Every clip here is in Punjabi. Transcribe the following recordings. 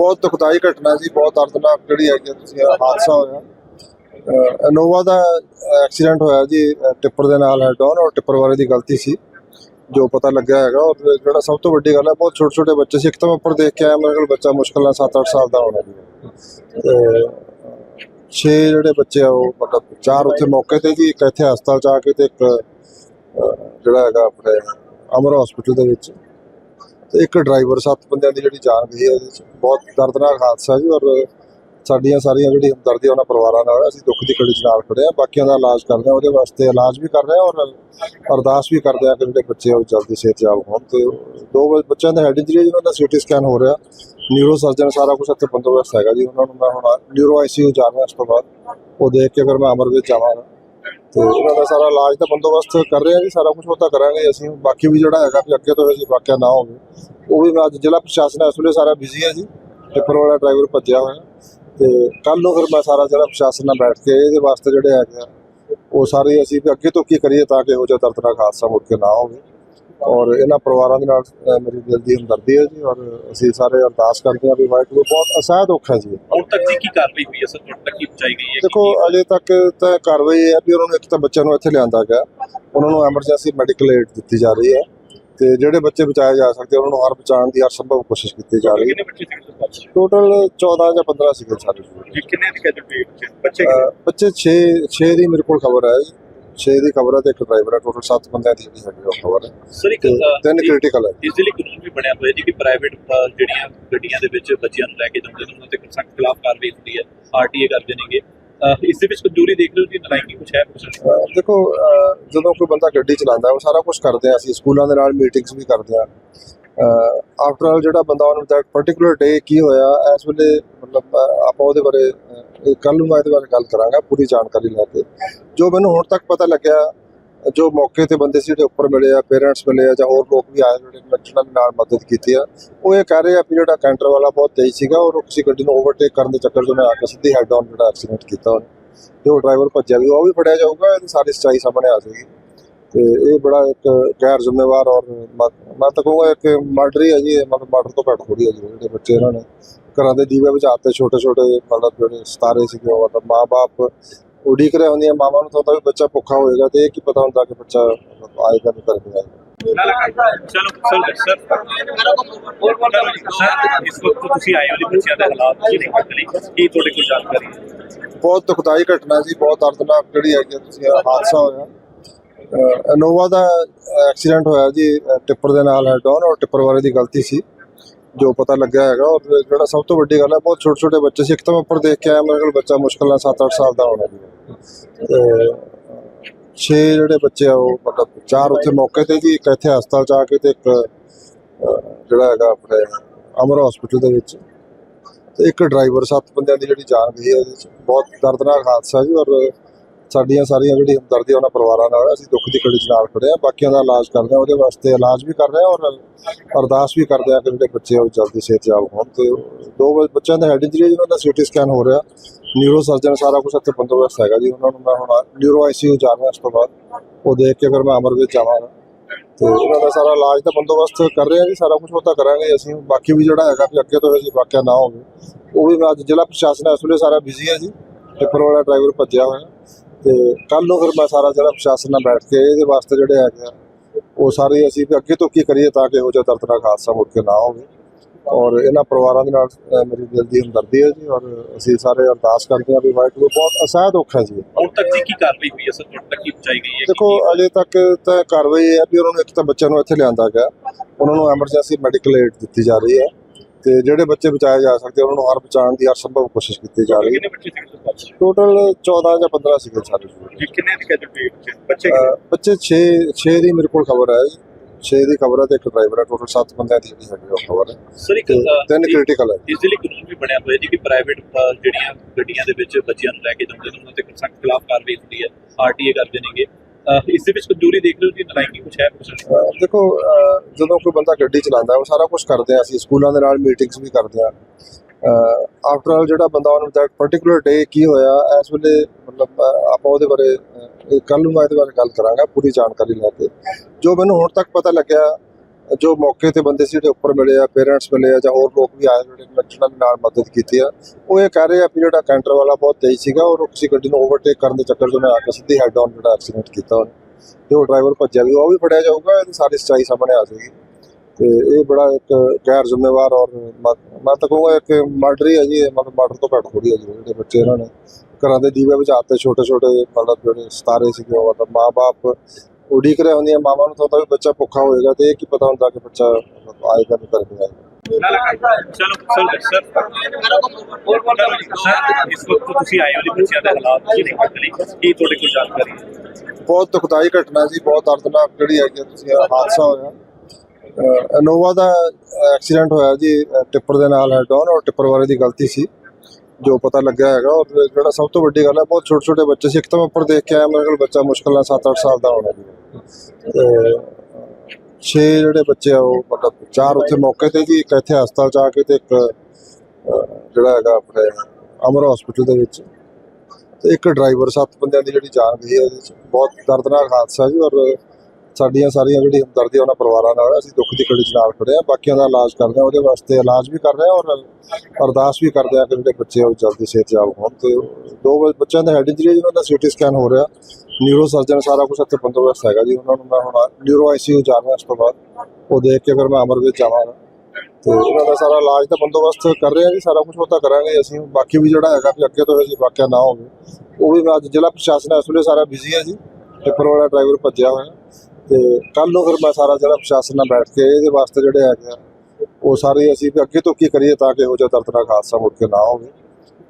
ਬਹੁਤ ਦੁਖਦਾਈ ਘਟਨਾ ਸੀ, ਬਹੁਤ ਦਰਦਨਾਕ ਜਿਹੜੀ ਹੈਗੀ ਕਿ ਤੁਸੀਂ ਇਹ ਹਾਦਸਾ ਹੋਇਆ। ਇਨੋਵਾ ਦਾ ਐਕਸੀਡੈਂਟ ਹੋਇਆ ਜੀ ਟਿੱਪਰ ਦੇ ਨਾਲ ਹੈਡ ਔਨ ਔਰ ਟਿੱਪਰ ਵਾਲੇ ਦੀ ਗਲਤੀ ਸੀ, ਜੋ ਪਤਾ ਲੱਗਿਆ ਹੈਗਾ। ਔਰ ਜਿਹੜਾ ਸਭ ਤੋਂ ਵੱਡੀ ਗੱਲ ਹੈ, ਬਹੁਤ ਛੋਟੇ ਛੋਟੇ ਬੱਚੇ ਸੀ। ਇੱਕ ਤਾਂ ਉੱਪਰ ਦੇਖ ਕੇ ਆਇਆ, ਮੇਰੇ ਕੋਲ ਬੱਚਾ ਮੁਸ਼ਕਲ ਨਾਲ 7-8 ਸਾਲ ਦਾ ਹੋਣਾ ਜੀ। ਤੇ ਛੇ ਜਿਹੜੇ ਬੱਚੇ ਆ, ਉਹ ਮਤਲਬ ਚਾਰ ਉੱਥੇ ਮੌਕੇ ਤੇ ਜੀ, ਇੱਕ ਇੱਥੇ ਹਸਪਤਾਲ ਚ ਆ ਕੇ ਤੇ ਇੱਕ ਜਿਹੜਾ ਹੈਗਾ ਆਪਣੇ ਅਮਰ ਹਸਪੀਟਲ ਦੇ ਵਿੱਚ। ਤੇ ਇੱਕ ਡਰਾਈਵਰ ਸੱਤ ਬੰਦਿਆਂ ਦੀ ਜਿਹੜੀ ਜਾਨ ਗਈ ਹੈ ਉਹਦੇ ਚ ਬਹੁਤ ਦਰਦਨਾਕ ਹਾਦਸਾ ਜੀ, ਔਰ ਸਾਡੀਆਂ ਸਾਰੀਆਂ ਜਿਹੜੀ ਹਮਦਰਦੀ ਉਹਨਾਂ ਪਰਿਵਾਰਾਂ ਨਾਲ, ਅਸੀਂ ਦੁੱਖ ਦੀ ਘੜੀ ਚ ਨਾਲ ਖੜੇ ਆ ਬਾਕੀਆਂ ਦਾ ਇਲਾਜ ਕਰਦੇ ਆ ਉਹਦੇ ਵਾਸਤੇ ਇਲਾਜ ਵੀ ਕਰ ਰਹੇ ਆ ਔਰ ਅਰਦਾਸ ਵੀ ਕਰਦੇ ਆ ਕਿ ਜਿਹੜੇ ਬੱਚੇ ਆ, ਉਹ ਜਲਦੀ ਸਿਹਤਯਾਬ ਹੋਣ ਤੇ ਦੋ ਬ- ਬੱਚਿਆਂ ਦਾ ਹੈਡ ਇੰਜਰੀ ਜਿਹਨਾਂ ਦਾ ਸੀਟੀ ਸਕੈਨ ਹੋ ਰਿਹਾ ਨਿਊਰੋ ਸਰਜਨ ਸਾਰਾ ਕੁਝ ਇੱਥੇ ਬੰਦੋਬਸਤ ਹੈਗਾ ਜੀ, ਉਹਨਾਂ ਨੂੰ ਮੈਂ ਹੁਣ ਨਿਊਰੋ ਆਈਸੀਯੂ ਜਾ ਰਿਹਾ, ਉਸ ਤੋਂ ਬਾਅਦ ਉਹ ਦੇਖ ਕੇ ਫਿਰ ਮੈਂ ਅਮਰ ਵਿੱਚ ਜਾਵਾਂਗਾ। ਤੇ ਉਹਨਾਂ ਦਾ ਸਾਰਾ ਇਲਾਜ ਦਾ ਬੰਦੋਬਸਤ ਕਰ ਰਿਹਾ ਜੀ, ਸਾਰਾ ਕੁਝ ਉਹ ਤਾਂ ਕਰਾਂਗੇ ਅਸੀਂ। ਬਾਕੀ ਵੀ ਜਿਹੜਾ ਹੈਗਾ, ਵੀ ਅੱਗੇ ਤੋਂ ਇਹ ਵਾਕਿਆ ਨਾ ਹੋਵੇ। ਉਹ ਵੀ ਮੈਂ ਅੱਜ ਜ਼ਿਲ੍ਹਾ ਪ੍ਰਸ਼ਾਸਨ ਇਸ ਵੇਲੇ ਸਾਰਾ ਬਿਜ਼ੀ ਹੈ ਜੀ। ਟਿੱਪਰ ਵਾਲਾ ਡਰਾਈਵਰ ਭੱਜਿਆ ਹੋਇਆ। ਤੇ ਕੱਲ ਨੂੰ ਫਿਰ ਮੈਂ ਸਾਰਾ ਜਿਹੜਾ ਪ੍ਰਸ਼ਾਸਨ ਨਾਲ ਬੈਠ ਕੇ ਇਹਦੇ ਵਾਸਤੇ ਜਿਹੜੇ ਹੈਗੇ ਆ, ਉਹ ਸਾਰੇ ਅਸੀਂ ਵੀ ਅੱਗੇ ਤੋਂ ਕੀ ਕਰੀਏ ਤਾਂ ਕਿ ਉਹ ਜਿਹਾ ਦਰਦਨਾਕ ਹਾਦਸਾ ਮੁੜ ਕੇ ਨਾ ਹੋਵੇ। ਔਰ ਇਹਨਾਂ ਪਰਿਵਾਰਾਂ ਦੇ ਨਾਲ ਮੇਰੀ ਦਿਲ ਦੀ ਹਮਦਰਦੀ ਹੈ ਜੀ ਔਰ ਅਸੀਂ ਸਾਰੇ ਅਰਦਾਸ ਕਰਦੇ ਹਾਂ ਵੀ ਵਾਹਿਗੁਰੂ ਬਹੁਤ ਅਸਹਿ ਦੁੱਖ ਹੈ ਜੀ। ਹੁਣ ਤੱਕ ਦੀ ਕੀ ਕਾਰਵਾਈ ਹੋਈ ਹੈ ਸਰ? ਤੱਕ ਕੀ ਪਹੁੰਚਾਈ ਗਈ ਹੈ? ਦੇਖੋ ਅਜੇ ਤੱਕ ਤਾਂ ਕਾਰਵਾਈ ਹੈ ਵੀ ਉਹਨਾਂ ਨੂੰ ਇੱਕ ਤਾਂ ਬੱਚਿਆਂ ਨੂੰ ਇੱਥੇ ਲਿਆਂਦਾ ਗਿਆ। ਉਹਨਾਂ ਨੂੰ ਐਮਰਜੈਂਸੀ ਮੈਡੀਕਲ ਏਡ ਦਿੱਤੀ ਜਾ ਰਹੀ ਹੈ ਤੇ ਜਿਹੜੇ ਬੱਚੇ ਬਚਾਏ ਜਾ ਸਕਦੇ ਉਹਨਾਂ ਨੂੰ ਹਰ ਬਚਾਉਣ ਦੀ ਹਰ ਸੰਭਵ ਕੋਸ਼ਿਸ਼ ਕੀਤੀ ਜਾ ਰਹੀ ਹੈ। ਟੋਟਲ 14 ਜਾਂ 15 ਸੀਗੇ ਜੀ ਕਿੰਨੇ ਦੀ ਕੈਜੂਅਲਟੀ ਬੱਚੇ? ਬੱਚੇ 6 6 ਦੀ ਮੇਰੇ ਕੋਲ ਖਬਰ ਹੈ 6 ਦੀ ਖਬਰ ਹੈ ਤੇ ਇੱਕ ਡਰਾਈਵਰ ਹੈ। ਟੋਟਲ 7 ਬੰਦਿਆਂ ਦੀ ਜਿਹੜੀ ਹੈਗੀ ਉਹ ਖਬਰ ਹੈ। ਸਰ ਇੱਕ ਤਿੰਨ ਕ੍ਰਿਟੀਕਲ ਹੈ। ਇਸ ਦੇ ਲਈ ਕਾਨੂੰਨ ਵੀ ਬਣਿਆ ਹੋਇਆ ਜੀ ਕਿ ਪ੍ਰਾਈਵੇਟ ਜਿਹੜੀਆਂ ਗੱਡੀਆਂ ਦੇ ਵਿੱਚ ਬੱਚਿਆਂ ਨੂੰ ਲੈ ਕੇ ਜਾਂਦੇ ਨੇ ਉਹਨਾਂ ਤੇ ਸਖਤ ਖਿਲਾਫ ਕਾਰਵਾਈ ਹੁੰਦੀ ਹੈ ਆਰਟੀਏ ਕਰਦੇ ਨੇਗੇ। ਇਸ ਦੇ ਵਿੱਚ ਕਮਜ਼ੋਰੀ ਦੇਖ ਰਹੇ ਹੋ ਜੀ ਨਲਾਇਕੀ ਕੁਝ ਹੈ ਦੇਖੋ ਜਦੋਂ ਕੋਈ ਬੰਦਾ ਗੱਡੀ ਚਲਾਉਂਦਾ ਉਹ ਸਾਰਾ ਕੁਝ ਕਰਦੇ ਆ ਅਸੀਂ ਸਕੂਲਾਂ ਦੇ ਨਾਲ ਮੀਟਿੰਗਸ ਵੀ ਕਰਦੇ ਆ। ਆਫਟਰ ਆਲ ਜਿਹੜਾ ਬੰਦਾ ਉਹਨੂੰ ਦੈਟ ਪਾਰਟਿਕੂਲਰ ਡੇ ਕੀ ਹੋਇਆ, ਇਸ ਵੇਲੇ ਮਤਲਬ ਆਪਾਂ ਉਹਦੇ ਬਾਰੇ ਕੱਲ ਨੂੰ ਮੈਂ ਇਹਦੇ ਬਾਰੇ ਗੱਲ ਕਰਾਂਗਾ, ਪੂਰੀ ਜਾਣਕਾਰੀ ਲੈ ਕੇ। ਜੋ ਮੈਨੂੰ ਹੁਣ ਤੱਕ ਪਤਾ ਲੱਗਿਆ, ਜੋ ਮੌਕੇ ਤੇ ਬੰਦੇ ਸੀ ਜਿਹੜੇ ਉੱਪਰ ਮਿਲੇ ਆ ਪੇਰੈਂਟਸ ਮਿਲੇ ਆ ਜਾਂ ਹੋਰ ਲੋਕ ਵੀ ਆਏ ਜਿਹੜੇ ਜਿਹਨਾਂ ਨੇ ਨਾਲ ਮਦਦ ਕੀਤੀ ਆ, ਉਹ ਇਹ ਕਹਿ ਰਹੇ ਆ ਵੀ ਜਿਹੜਾ ਕੈਂਟਰ ਵਾਲਾ ਬਹੁਤ ਤੇਜ਼ ਸੀਗਾ ਔਰ ਉਹ ਕਿਸੇ ਗੱਡੀ ਨੂੰ ਓਵਰਟੇਕ ਕਰਨ ਦੇ ਚੱਕਰ 'ਚ ਉਹਨੇ ਆ ਕੇ ਸਿੱਧੀ ਹੈਡ ਆਨ ਜਿਹੜਾ ਐਕਸੀਡੈਂਟ ਕੀਤਾ ਉਹਨੇ। ਜੋ ਡਰਾਈਵਰ ਭੱਜਿਆ ਵੀ, ਉਹ ਵੀ ਫੜਿਆ ਜਾਊਗਾ, ਇਹਦੀ ਸਾਰੀ ਸੱਚਾਈ ਸਾਹਮਣੇ ਆ ਜਾਏਗੀ। ਤੇ ਇਹ ਬੜਾ ਇੱਕ ਗੈਰ ਜ਼ਿੰਮੇਵਾਰ ਔਰ ਮ- ਤਾਂ ਕਹੂੰਗਾ ਇੱਕ ਮਰਡਰ ਹੀ ਹੈ ਜੀ ਮਤਲਬ ਮਰਡਰ ਤੋਂ ਘੱਟ ਥੋੜੀ ਹੈ ਜੀ ਜਿਹੜੇ ਬੱਚੇ ਇਹਨਾਂ ਨੇ ਘਰਾਂ ਦੇ ਦੀਵੇ ਬੁਝਾਤੇ ਛੋਟੇ ਛੋਟੇ ਮਤਲਬ ਜਿਹੜੇ ਸਤਾਰੇ ਸੀਗੇ ਉਹ ਮਤਲਬ ਮਾਂ-ਬਾਪ ਉਡੀਕ ਰਹੇ ਹੁੰਦੀਆਂ ਮਾਵਾਂ ਨੂੰ ਤਾਂ ਵੀ ਬੱਚਾ ਭੁੱਖਾ ਹੋਏਗਾ ਤੇ ਇਹ ਕੀ ਪਤਾ ਹੁੰਦਾ ਕਿ ਬੱਚਾ ਆਏਗਾ ਨਹੀਂ ਕਰੇਗਾ ਚਲੋ ਸਰ ਸਰ। ਸਰ ਇਸ ਵਕਤ ਤੁਸੀਂ ਆਏ ਹੋ ਜੀ ਬੱਚਿਆਂ ਦੇ ਹਾਲਾਤ ਕੀ ਦੇਖਣ ਦੇ ਲਈ? ਕੀ ਤੁਹਾਡੇ ਕੋਲ ਜਾਣਕਾਰੀ ਹੈ? ਬਹੁਤ ਦੁਖਦਾਈ ਘਟਨਾ ਜੀ ਬਹੁਤ ਦਰਦਨਾਕ ਜਿਹੜੀ ਹੈ ਕਿ ਤੁਸੀਂ ਹਾਦਸਾ ਹੋਇਆ। ਇਨੋਵਾ ਦਾ ਐਕਸੀਡੈਂਟ ਹੋਇਆ ਜੀ ਟਿੱਪਰ ਦੇ ਨਾਲ ਹੈਡ ਔਨ ਔਰ ਟਿੱਪਰ ਵਾਲੇ ਦੀ ਗਲਤੀ ਸੀ, ਜੋ ਪਤਾ ਲੱਗਿਆ ਹੈਗਾ, ਔਰ ਜਿਹੜਾ ਸਭ ਤੋਂ ਵੱਡੀ ਗੱਲ ਹੈ, ਬਹੁਤ ਛੋਟੇ ਛੋਟੇ ਬੱਚੇ ਸੀ, ਇੱਕ ਤਾਂ ਮੈਂ ਉੱਪਰ ਦੇਖ ਕੇ ਆਇਆ, ਮੇਰੇ ਕੋਲ ਬੱਚਾ ਮੁਸ਼ਕਲ ਨਾਲ 7-8 ਸਾਲ ਦਾ ਹੋਣਾ ਜੀ। ਤੇ ਛੇ ਜਿਹੜੇ ਬੱਚੇ ਆ, ਉਹ ਮਤਲਬ ਚਾਰ ਉੱਥੇ ਮੌਕੇ ਤੇ ਜੀ, ਇੱਕ ਇੱਥੇ ਹਸਪਤਾਲ ਚ ਆ ਕੇ ਤੇ ਇੱਕ ਜਿਹੜਾ ਹੈਗਾ ਆਪਣੇ ਅਮਰ ਹਸਪੀਟਲ ਦੇ ਵਿੱਚ। ਤੇ ਇੱਕ ਡਰਾਈਵਰ ਸੱਤ ਬੰਦਿਆਂ ਦੀ ਜਿਹੜੀ ਜਾਨ ਗਈ ਹੈ ਬਹੁਤ ਦਰਦਨਾਕ ਹਾਦਸਾ ਜੀ, ਔਰ ਸਾਡੀਆਂ ਸਾਰੀਆਂ ਜਿਹੜੀ ਹਮਦਰਦੀ ਉਹਨਾਂ ਪਰਿਵਾਰਾਂ ਨਾਲ, ਅਸੀਂ ਦੁੱਖ ਦੀ ਘੜੀ ਚ ਨਾਲ ਖੜੇ ਆ, ਬਾਕੀਆਂ ਦਾ ਇਲਾਜ ਕਰ ਰਹੇ ਆ, ਉਹਦੇ ਵਾਸਤੇ ਇਲਾਜ ਵੀ ਕਰ ਰਹੇ ਆ ਔਰ ਅਰਦਾਸ ਵੀ ਕਰਦੇ ਆ ਕਿ ਜਿਹੜੇ ਬੱਚੇ ਆ ਉਹ ਜਲਦੀ ਸਿਹਤਯਾਬ ਹੋਣ। ਤੇ ਦੋ ਬੱਚਿਆਂ ਦਾ ਹੈਡ ਇੰਜਰੀ ਜਿਹਨਾਂ ਦਾ ਸੀਟੀ ਸਕੈਨ ਹੋ ਰਿਹਾ। ਨਿਊਰੋ ਸਰਜਨ ਸਾਰਾ ਕੁਝ ਇੱਥੇ ਬੰਦੋਬਸਤ ਹੈਗਾ ਜੀ। ਉਹਨਾਂ ਨੂੰ ਮੈਂ ਹੁਣ ਨਿਊਰੋ ਆਈਸੀਯੂ ਜਾ ਰਿਹਾ ਉਸ ਤੋਂ ਬਾਅਦ। ਉਹ ਦੇਖ ਕੇ ਫਿਰ ਮੈਂ ਅਮਰ ਵਿੱਚ ਜਾਵਾਂਗਾ ਤੇ ਉਹਨਾਂ ਦਾ ਸਾਰਾ ਇਲਾਜ ਦਾ ਬੰਦੋਬਸਤ ਕਰ ਰਹੇ ਆ ਜੀ, ਸਾਰਾ ਕੁਝ ਉਹ ਤਾਂ ਕਰਾਂਗੇ ਅਸੀਂ। ਬਾਕੀ ਵੀ ਜਿਹੜਾ ਹੈਗਾ ਵੀ ਅੱਗੇ ਤੋਂ ਇਹ ਵਾਕਿਆ ਨਾ ਹੋਵੇ, ਉਹ ਵੀ ਮੈਂ ਅੱਜ ਜ਼ਿਲ੍ਹਾ ਪ੍ਰਸ਼ਾਸਨ ਇਸ ਵੇਲੇ ਸਾਰਾ ਬਿਜ਼ੀ ਹੈ ਜੀ। ਟਿੱਪਰ ਵਾਲਾ ਡਰਾਈਵਰ ਭੱਜਿਆ ਹੋਇਆ। ਤੇ ਕੱਲ ਨੂੰ ਫਿਰ ਮੈਂ ਸਾਰਾ ਜ਼ਿਲ੍ਹਾ ਪ੍ਰਸ਼ਾਸਨ ਨਾਲ ਬੈਠ ਕੇ ਇਹਦੇ ਵਾਸਤੇ ਜਿਹੜੇ ਹੈਗੇ ਆ ਉਹ ਸਾਰੇ ਅਸੀਂ ਵੀ ਅੱਗੇ ਤੋਂ ਕੀ ਕਰੀਏ ਤਾਂ ਕਿ ਇਹੋ ਜਿਹਾ ਦਰਦਨਾਕ ਹਾਦਸਾ ਮੁੜ ਕੇ ਨਾ ਹੋਵੇ। ਔਰ ਇਹਨਾਂ ਪਰਿਵਾਰਾਂ ਦੇ ਨਾਲ ਮੇਰੀ ਦਿਲ ਦੀ ਹਮਦਰਦੀ ਹੈ ਜੀ ਔਰ ਅਸੀਂ ਸਾਰੇ ਅਰਦਾਸ ਕਰਦੇ ਹਾਂ ਵੀ ਵਾਹਿਗੁਰੂ ਬਹੁਤ ਅਸਹਿ ਦੁੱਖ ਹੈ ਜੀ। ਹੁਣ ਤੱਕ ਕੀ ਕਾਰਵਾਈ ਹੋਈ ਹੈ? ਸਰ ਤੱਕ ਕੀ ਪਹੁੰਚਾਈ ਗਈ ਹੈ? ਦੇਖੋ ਅਜੇ ਤੱਕ ਤਾਂ ਕਾਰਵਾਈ ਇਹ ਹੈ ਵੀ ਉਹਨਾਂ ਨੂੰ ਇੱਕ ਤਾਂ ਬੱਚਿਆਂ ਨੂੰ ਇੱਥੇ ਲਿਆਂਦਾ ਗਿਆ। ਉਹਨਾਂ ਨੂੰ ਐਮਰਜੈਂਸੀ ਮੈਡੀਕਲ ਏਡ ਦਿੱਤੀ ਜਾ ਰਹੀ ਹੈ। ਤੇ ਜਿਹੜੇ ਬੱਚੇ ਬਚਾਏ ਜਾ ਸਕਦੇ ਉਹਨਾਂ ਨੂੰ ਹਰ ਬਚਾਉਣ ਦੀ ਹਰ ਸੰਭਵ ਕੋਸ਼ਿਸ਼ ਕੀਤੀ ਜਾ ਰਹੀ ਹੈ। ਕਿੰਨੇ ਬੱਚੇ ਸੀ ਸਰ ਟੋਟਲ 14 ਜਾਂ 15 ਸੀਗੇ ਸਾਰੇ ਕਿੰਨੇ ਦੀ ਕੈਜੂਅਲਟੀ ਬੱਚੇ? ਬੱਚੇ ਬੱਚੇ 6 6 ਦੀ ਮੇਰੇ ਕੋਲ ਖਬਰ ਹੈ 6 ਦੀ ਖਬਰ ਹੈ ਤੇ ਇੱਕ ਡਰਾਈਵਰ ਹੈ। ਟੋਟਲ 7 ਬੰਦਿਆਂ ਦੀ ਜਿਹੜੀ ਹੈਗੀ ਖਬਰ ਹੈ। ਸਰ ਇੱਕ ਤਿੰਨ ਕ੍ਰਿਟੀਕਲ ਹੈ। ਇਸ ਲਈ ਕਾਨੂੰਨ ਵੀ ਬਣਿਆ ਹੋਇਆ ਜੀ ਕਿ ਪ੍ਰਾਈਵੇਟ ਜਿਹੜੀਆਂ ਗੱਡੀਆਂ ਦੇ ਵਿੱਚ ਬੱਚਿਆਂ ਨੂੰ ਲੈ ਕੇ ਜਾਂਦੇ ਨੇ ਉਹਨਾਂ ਤੇ ਸਖਤ ਖਿਲਾਫ ਕਾਰਵਾਈ ਹੁੰਦੀ ਹੈ। ਆਰਟੀਏ ਕਰਦੇ ਨੇਗੇ ਇਸ ਦੇ ਵਿੱਚ ਕਮਜ਼ੋਰੀ ਦੇਖ ਰਹੇ ਹੋ ਜੀ ਨਲਾਇਕੀ ਕੁਝ ਹੈ, ਕੁਛ ਦੇਖੋ ਜਦੋਂ ਕੋਈ ਬੰਦਾ ਗੱਡੀ ਚਲਾਉਂਦਾ, ਉਹ ਸਾਰਾ ਕੁਝ ਕਰਦੇ ਆ, ਅਸੀਂ ਸਕੂਲਾਂ ਦੇ ਨਾਲ ਮੀਟਿੰਗਸ ਵੀ ਕਰਦੇ ਆ। ਆਫਟਰ ਆਲ ਜਿਹੜਾ ਬੰਦਾ ਉਹਨੂੰ ਦੈਟ ਪਾਰਟਿਕੂਲਰ ਡੇ ਕੀ ਹੋਇਆ, ਇਸ ਵੇਲੇ ਮਤਲਬ ਆਪਾਂ ਉਹਦੇ ਬਾਰੇ ਕੱਲ ਨੂੰ ਮੈਂ ਇਹਦੇ ਬਾਰੇ ਗੱਲ ਕਰਾਂਗਾ, ਪੂਰੀ ਜਾਣਕਾਰੀ ਲੈ ਕੇ। ਜੋ ਮੈਨੂੰ ਹੁਣ ਤੱਕ ਪਤਾ ਲੱਗਿਆ ਜੋ ਮੌਕੇ ਤੇ ਬੰਦੇ ਸੀ ਜਿਹੜੇ ਉੱਪਰ ਮਿਲੇ ਆ ਪੇਰੈਂਟਸ ਮਿਲੇ ਆ ਜਾਂ ਹੋਰ ਲੋਕ ਵੀ ਆਏ ਜਿਹੜੇ ਜਿਨ੍ਹਾਂ ਨਾਲ ਮਦਦ ਕੀਤੀ ਆ। ਉਹ ਇਹ ਕਹਿ ਰਹੇ ਆ ਵੀ ਜਿਹੜਾ ਕੈਂਟਰ ਵਾਲਾ ਬਹੁਤ ਤੇਜ਼ ਸੀਗਾ ਔਰ ਉਹ ਕਿਸੇ ਗੱਡੀ ਨੂੰ ਓਵਰਟੇਕ ਕਰਨ ਦੇ ਚੱਕਰ 'ਚ ਉਹਨੇ ਆ ਕੇ ਸਿੱਧੀ ਹੈਡ ਆਨ ਜਿਹੜਾ ਐਕਸੀਡੈਂਟ ਕੀਤਾ ਉਹਨੇ। ਤੇ ਉਹ ਡਰਾਈਵਰ ਭੱਜਿਆ ਵੀ, ਉਹ ਵੀ ਫੜਿਆ ਜਾਊਗਾ, ਇਹਦੀ ਸਾਰੀ ਸੱਚਾਈ ਸਾਹਮਣੇ ਆ ਜਾਏਗੀ। ਤੇ ਇਹ ਬੜਾ ਇੱਕ ਗੈਰ ਜ਼ਿੰਮੇਵਾਰ ਔਰ ਮ- ਮੈਂ ਤਾਂ ਕਹੂੰਗਾ ਇੱਕ ਮਰਡਰ ਹੀ ਹੈ ਜੀ, ਇਹ ਮਤਲਬ ਮਰਡਰ ਤੋਂ ਘੱਟ ਥੋੜੀ ਹੈ ਜੀ, ਜਿਹੜੇ ਬੱਚੇ ਇਹਨਾਂ ਨੇ। ਘਰਾਂ ਦੇ ਦੀਵੇ ਵਿੱਚ ਆਤੇ ਛੋਟੇ ਛੋਟੇ ਮਤਲਬ ਜਿਹੜੇ ਸਤਾਰੇ ਸੀਗੇ, ਉਹ ਮਤਲਬ ਮਾਂ-ਬਾਪ ਉਡੀਕ ਰਹੇ ਹੁੰਦੀਆਂ ਮਾਵਾਂ ਨੂੰ ਤਾਂ ਹੁੰਦਾ ਵੀ ਬੱਚਾ ਭੁੱਖਾ ਹੋਏਗਾ ਤੇ ਇਹ ਕੀ ਪਤਾ ਹੁੰਦਾ ਕਿ ਬੱਚਾ ਆਏਗਾ ਨਹੀਂ ਕਰੇਗਾ ਚਲੋ ਸਰ ਸਰ ਸਰ ਇਸ ਵਕਤ ਤੁਸੀਂ ਆਏ ਹੋ ਜੀ ਬੱਚਿਆਂ ਦੇ ਹਾਲਾਤ ਕੀ ਨੇ ਲਈ ਕੀ ਤੁਹਾਡੇ ਕੋਲ ਜਾਣਕਾਰੀ ਹੈ? ਬਹੁਤ ਦੁਖਦਾਈ ਘਟਨਾ ਜੀ ਬਹੁਤ ਦਰਦਨਾਕ ਜਿਹੜੀ ਹੈਗੀ ਤੁਸੀਂ ਹਾਦਸਾ ਹੋਇਆ ਇਨੋਵਾ ਦਾ ਐਕਸੀਡੈਂਟ ਹੋਇਆ ਜੀ ਟਿੱਪਰ ਦੇ ਨਾਲ ਹੈਡ ਔਨ ਔਰ ਟਿੱਪਰ ਵਾਲੇ ਦੀ ਗਲਤੀ ਸੀ ਜੋ ਪਤਾ ਲੱਗਿਆ ਹੈਗਾ ਔਰ ਜਿਹੜਾ ਸਭ ਤੋਂ ਵੱਡੀ ਗੱਲ ਹੈ ਬਹੁਤ ਛੋਟੇ ਛੋਟੇ ਬੱਚੇ ਸੀ ਇੱਕ ਤਾਂ ਮੈਂ ਉੱਪਰ ਦੇਖ ਕੇ ਆਇਆ ਮੇਰੇ ਕੋਲ ਬੱਚਾ ਮੁਸ਼ਕਲ ਨਾਲ 7-8 ਸਾਲ ਦਾ ਹੋਣਾ ਜੀ। ਤੇ 6 ਜਿਹੜੇ ਬੱਚੇ ਆ, ਉਹ ਮਤਲਬ ਚਾਰ ਉੱਥੇ ਮੌਕੇ ਤੇ ਜੀ, ਇੱਕ ਇੱਥੇ ਹਸਪਤਾਲ ਚ ਆ ਕੇ ਤੇ ਇੱਕ ਜਿਹੜਾ ਹੈਗਾ ਆਪਣੇ ਅਮਰ ਹਸਪੀਟਲ ਦੇ ਵਿੱਚ। ਤੇ ਇੱਕ ਡਰਾਈਵਰ ਸੱਤ ਬੰਦਿਆਂ ਦੀ ਜਿਹੜੀ ਜਾਨ ਗਈ ਹੈ ਬਹੁਤ ਦਰਦਨਾਕ ਹਾਦਸਾ ਜੀ ਔਰ ਸਾਡੀਆਂ ਸਾਰੀਆਂ ਜਿਹੜੀ ਹਮਦਰਦੀ ਉਹਨਾਂ ਪਰਿਵਾਰਾਂ ਨਾਲ, ਅਸੀਂ ਦੁੱਖ ਦੀ ਘੜੀ ਚ ਨਾਲ ਖੜੇ ਆ ਬਾਕੀਆਂ ਦਾ ਇਲਾਜ ਕਰਦੇ ਆ ਉਹਦੇ ਵਾਸਤੇ ਇਲਾਜ ਵੀ ਕਰ ਰਹੇ ਆ ਔਰ ਅਰਦਾਸ ਵੀ ਕਰਦੇ ਆ ਕਿ ਜਿਹੜੇ ਬੱਚੇ ਆ ਉਹ ਜਲਦੀ ਸਿਹਤਯਾਬ ਹੋਣ ਤੇ ਦੋ ਬੱਚਿਆਂ ਦਾ ਹੈਡ ਇੰਜਰੀ ਜਿਹਨਾਂ ਦਾ ਸੀਟੀ ਸਕੈਨ ਹੋ ਰਿਹਾ ਨਿਊਰੋ ਸਰਜਨ ਸਾਰਾ ਕੁਝ ਇੱਥੇ ਬੰਦੋਬਸਤ ਹੈਗਾ ਜੀ, ਉਹਨਾਂ ਨੂੰ ਮੈਂ ਹੁਣ ਨਿਊਰੋ ਆਈਸੀਯੂ ਜਾ ਰਿਹਾ ਉਸ ਤੋਂ ਬਾਅਦ, ਉਹ ਦੇਖ ਕੇ ਫਿਰ ਮੈਂ ਅਮਰ ਵਿੱਚ ਜਾਵਾਂਗਾ ਤੇ ਉਹਨਾਂ ਦਾ ਸਾਰਾ ਇਲਾਜ ਦਾ ਬੰਦੋਬਸਤ ਕਰ ਰਹੇ ਆ ਜੀ, ਸਾਰਾ ਕੁਝ ਉਹ ਤਾਂ ਕਰਾਂਗੇ ਅਸੀਂ ਬਾਕੀ ਵੀ ਜਿਹੜਾ ਹੈਗਾ ਵੀ ਅੱਗੇ ਤੋਂ ਇਹ ਜੀ ਵਾਕਿਆ ਨਾ ਹੋਵੇ, ਉਹ ਵੀ ਮੈਂ ਅੱਜ ਜ਼ਿਲ੍ਹਾ ਪ੍ਰਸ਼ਾਸਨ ਇਸ ਵੇਲੇ ਸਾਰਾ ਬਿਜ਼ੀ ਹੈ ਜੀ, ਟਿੱਪਰ ਵਾਲਾ ਡਰਾਈਵਰ ਭੱਜਿਆ ਹੋਇਆ। ਤੇ ਕੱਲ ਨੂੰ ਫਿਰ ਮੈਂ ਸਾਰਾ ਜ਼ਿਲ੍ਹਾ ਪ੍ਰਸ਼ਾਸਨ ਨਾਲ ਬੈਠ ਕੇ ਇਹਦੇ ਵਾਸਤੇ ਜਿਹੜੇ ਹੈਗੇ ਆ ਉਹ ਸਾਰੇ ਅਸੀਂ ਵੀ ਅੱਗੇ ਤੋਂ ਕੀ ਕਰੀਏ ਤਾਂ ਕਿ ਇਹੋ ਜਿਹਾ ਦਰਦਨਾਕ ਹਾਦਸਾ ਮੁੜ ਕੇ ਨਾ ਹੋਵੇ।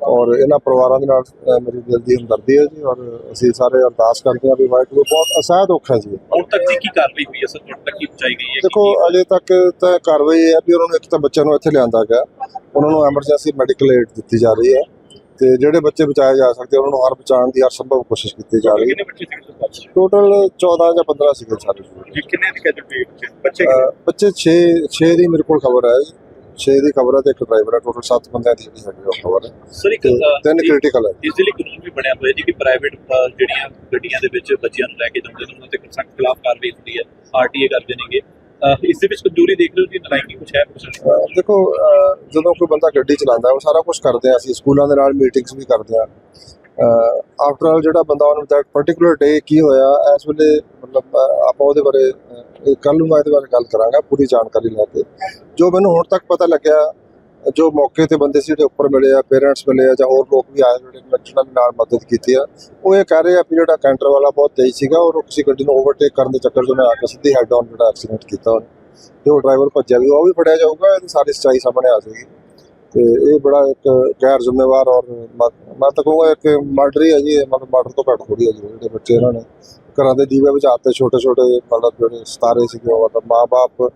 ਔਰ ਇਹਨਾਂ ਪਰਿਵਾਰਾਂ ਦੇ ਨਾਲ ਮੇਰੀ ਦਿਲ ਦੀ ਹਮਦਰਦੀ ਹੈ ਜੀ ਔਰ ਅਸੀਂ ਸਾਰੇ ਅਰਦਾਸ ਕਰਦੇ ਹਾਂ ਵੀ ਵਾਹਿਗੁਰੂ ਬਹੁਤ ਅਸਹਿ ਦੁੱਖ ਹੈ ਜੀ। ਹੁਣ ਤੱਕ ਦੀ ਕੀ ਕਾਰਵਾਈ ਹੋਈ ਹੈ ਸਰ? ਤੱਕ ਕੀ ਪਹੁੰਚਾਈ ਗਈ ਹੈ? ਦੇਖੋ ਅਜੇ ਤੱਕ ਤਾਂ ਕਾਰਵਾਈ ਹੈ ਵੀ ਉਹਨਾਂ ਨੂੰ ਇੱਕ ਤਾਂ ਬੱਚਿਆਂ ਨੂੰ ਇੱਥੇ ਲਿਆਂਦਾ ਗਿਆ। ਉਹਨਾਂ ਨੂੰ ਐਮਰਜੈਂਸੀ ਮੈਡੀਕਲ ਏਡ ਦਿੱਤੀ ਜਾ ਰਹੀ ਹੈ। ਤੇ ਜਿਹੜੇ ਬੱਚੇ ਬਚਾਏ ਜਾ ਸਕਦੇ ਉਹਨਾਂ ਨੂੰ ਹਰ ਬਚਾਉਣ ਦੀ ਹਰ ਸੰਭਵ ਕੋਸ਼ਿਸ਼ ਕੀਤੀ ਜਾ ਰਹੀ ਹੈ। ਟੋਟਲ 14 ਜਾਂ 15 ਸੀਗੇ ਜੀ ਕਿੰਨੇ ਦੀ ਕੈਜੂਅਲਟੀ ਬੱਚੇ? ਬੱਚੇ ਅਹ ਬੱਚੇ 6 6 ਦੀ ਮੇਰੇ ਕੋਲ ਖਬਰ ਹੈ 6 ਦੀ ਖਬਰ ਹੈ ਤੇ ਇੱਕ ਡਰਾਈਵਰ ਹੈ। ਟੋਟਲ 7 ਬੰਦਿਆਂ ਦੀ ਜਿਹੜੀ ਹੈਗੀ ਉਹ ਖਬਰ ਹੈ। ਸਰ ਇੱਕ ਤਿੰਨ ਕ੍ਰਿਟੀਕਲ ਹੈ। ਇਸ ਦੇ ਲਈ ਕਾਨੂੰਨ ਵੀ ਬਣਿਆ ਹੋਇਆ ਜੀ ਕਿ ਪ੍ਰਾਈਵੇਟ ਜਿਹੜੀਆਂ ਗੱਡੀਆਂ ਦੇ ਵਿੱਚ ਬੱਚਿਆਂ ਨੂੰ ਲੈ ਕੇ ਜਾਂਦੇ ਨੇ ਉਹਨਾਂ ਤੇ ਸਖਤ ਖਿਲਾਫ ਕਾਰਵਾਈ ਹੁੰਦੀ ਹੈ। ਆਰਟੀਏ ਕਰਦੇ ਨੇਗੇ। ਇਸ ਦੇ ਵਿੱਚ ਕਮਜ਼ੋਰੀ ਦੇਖ ਰਹੇ ਹੋ ਜੀ ਨਲਾਇਕੀ ਕੁਝ ਹੈ, ਕੁਛ ਦੇਖੋ ਜਦੋਂ ਕੋਈ ਬੰਦਾ ਗੱਡੀ ਚਲਾਉਂਦਾ ਉਹ ਸਾਰਾ ਕੁਝ ਕਰਦੇ ਆ ਅਸੀਂ, ਸਕੂਲਾਂ ਦੇ ਨਾਲ ਮੀਟਿੰਗਸ ਵੀ ਕਰਦੇ ਆ। ਆਫਟਰ ਆਲ ਜਿਹੜਾ ਬੰਦਾ ਉਹਨੂੰ ਦੈਟ ਪਾਰਟਿਕੂਲਰ ਡੇ ਕੀ ਹੋਇਆ, ਇਸ ਵੇਲੇ ਮਤਲਬ ਆਪਾਂ ਉਹਦੇ ਬਾਰੇ ਕੱਲ ਨੂੰ ਮੈਂ ਇਹਦੇ ਬਾਰੇ ਗੱਲ ਕਰਾਂਗਾ, ਪੂਰੀ ਜਾਣਕਾਰੀ ਲੈ ਕੇ। ਜੋ ਮੈਨੂੰ ਹੁਣ ਤੱਕ ਪਤਾ ਲੱਗਿਆ ਜੋ ਮੌਕੇ ਤੇ ਬੰਦੇ ਸੀ ਜਿਹੜੇ ਉੱਪਰ ਮਿਲੇ ਆ ਪੇਰੈਂਟਸ ਮਿਲੇ ਆ ਜਾਂ ਹੋਰ ਲੋਕ ਵੀ ਆਏ ਜਿਹੜੇ ਜਿਨ੍ਹਾਂ ਦੇ ਨਾਲ ਮਦਦ ਕੀਤੀ ਆ। ਉਹ ਇਹ ਕਹਿ ਰਹੇ ਆ ਵੀ ਜਿਹੜਾ ਕੈਂਟਰ ਵਾਲਾ ਬਹੁਤ ਤੇਜ਼ ਸੀਗਾ ਔਰ ਕਿਸੇ ਗੱਡੀ ਨੂੰ ਓਵਰਟੇਕ ਕਰਨ ਦੇ ਚੱਕਰ 'ਚ ਉਹਨੇ ਆ ਕੇ ਸਿੱਧੀ ਹੈਡ ਆਨ ਜਿਹੜਾ ਐਕਸੀਡੈਂਟ ਕੀਤਾ ਉਹਨੇ। ਤੇ ਉਹ ਡਰਾਈਵਰ ਭੱਜਿਆ ਵੀ, ਉਹ ਵੀ ਫੜਿਆ ਜਾਊਗਾ, ਇਹਦੀ ਸਾਰੀ ਸੱਚਾਈ ਸਾਹਮਣੇ ਆ ਜਾਏਗੀ। ਤੇ ਇਹ ਬੜਾ ਇੱਕ ਗੈਰ ਜ਼ਿੰਮੇਵਾਰ ਔਰ ਮੈਂ ਤਾਂ ਕਹੂੰਗਾ ਇੱਕ ਮਰਡਰ ਹੀ ਹੈ ਜੀ, ਇਹ ਮਤਲਬ ਮਰਡਰ ਤੋਂ ਘੱਟ ਥੋੜੀ ਹੈ ਜੀ, ਜਿਹੜੇ ਬੱਚੇ ਇਹਨਾਂ ਨੇ। ਘਰਾਂ ਦੇ ਦੀਵੇ ਵਿੱਚ ਬੁਝਾਤੇ ਛੋਟੇ ਛੋਟੇ ਮਤਲਬ ਜਿਹੜੇ ਸਤਾਰੇ ਸੀਗੇ, ਉਹ ਮਤਲਬ ਮਾਂ-ਬਾਪ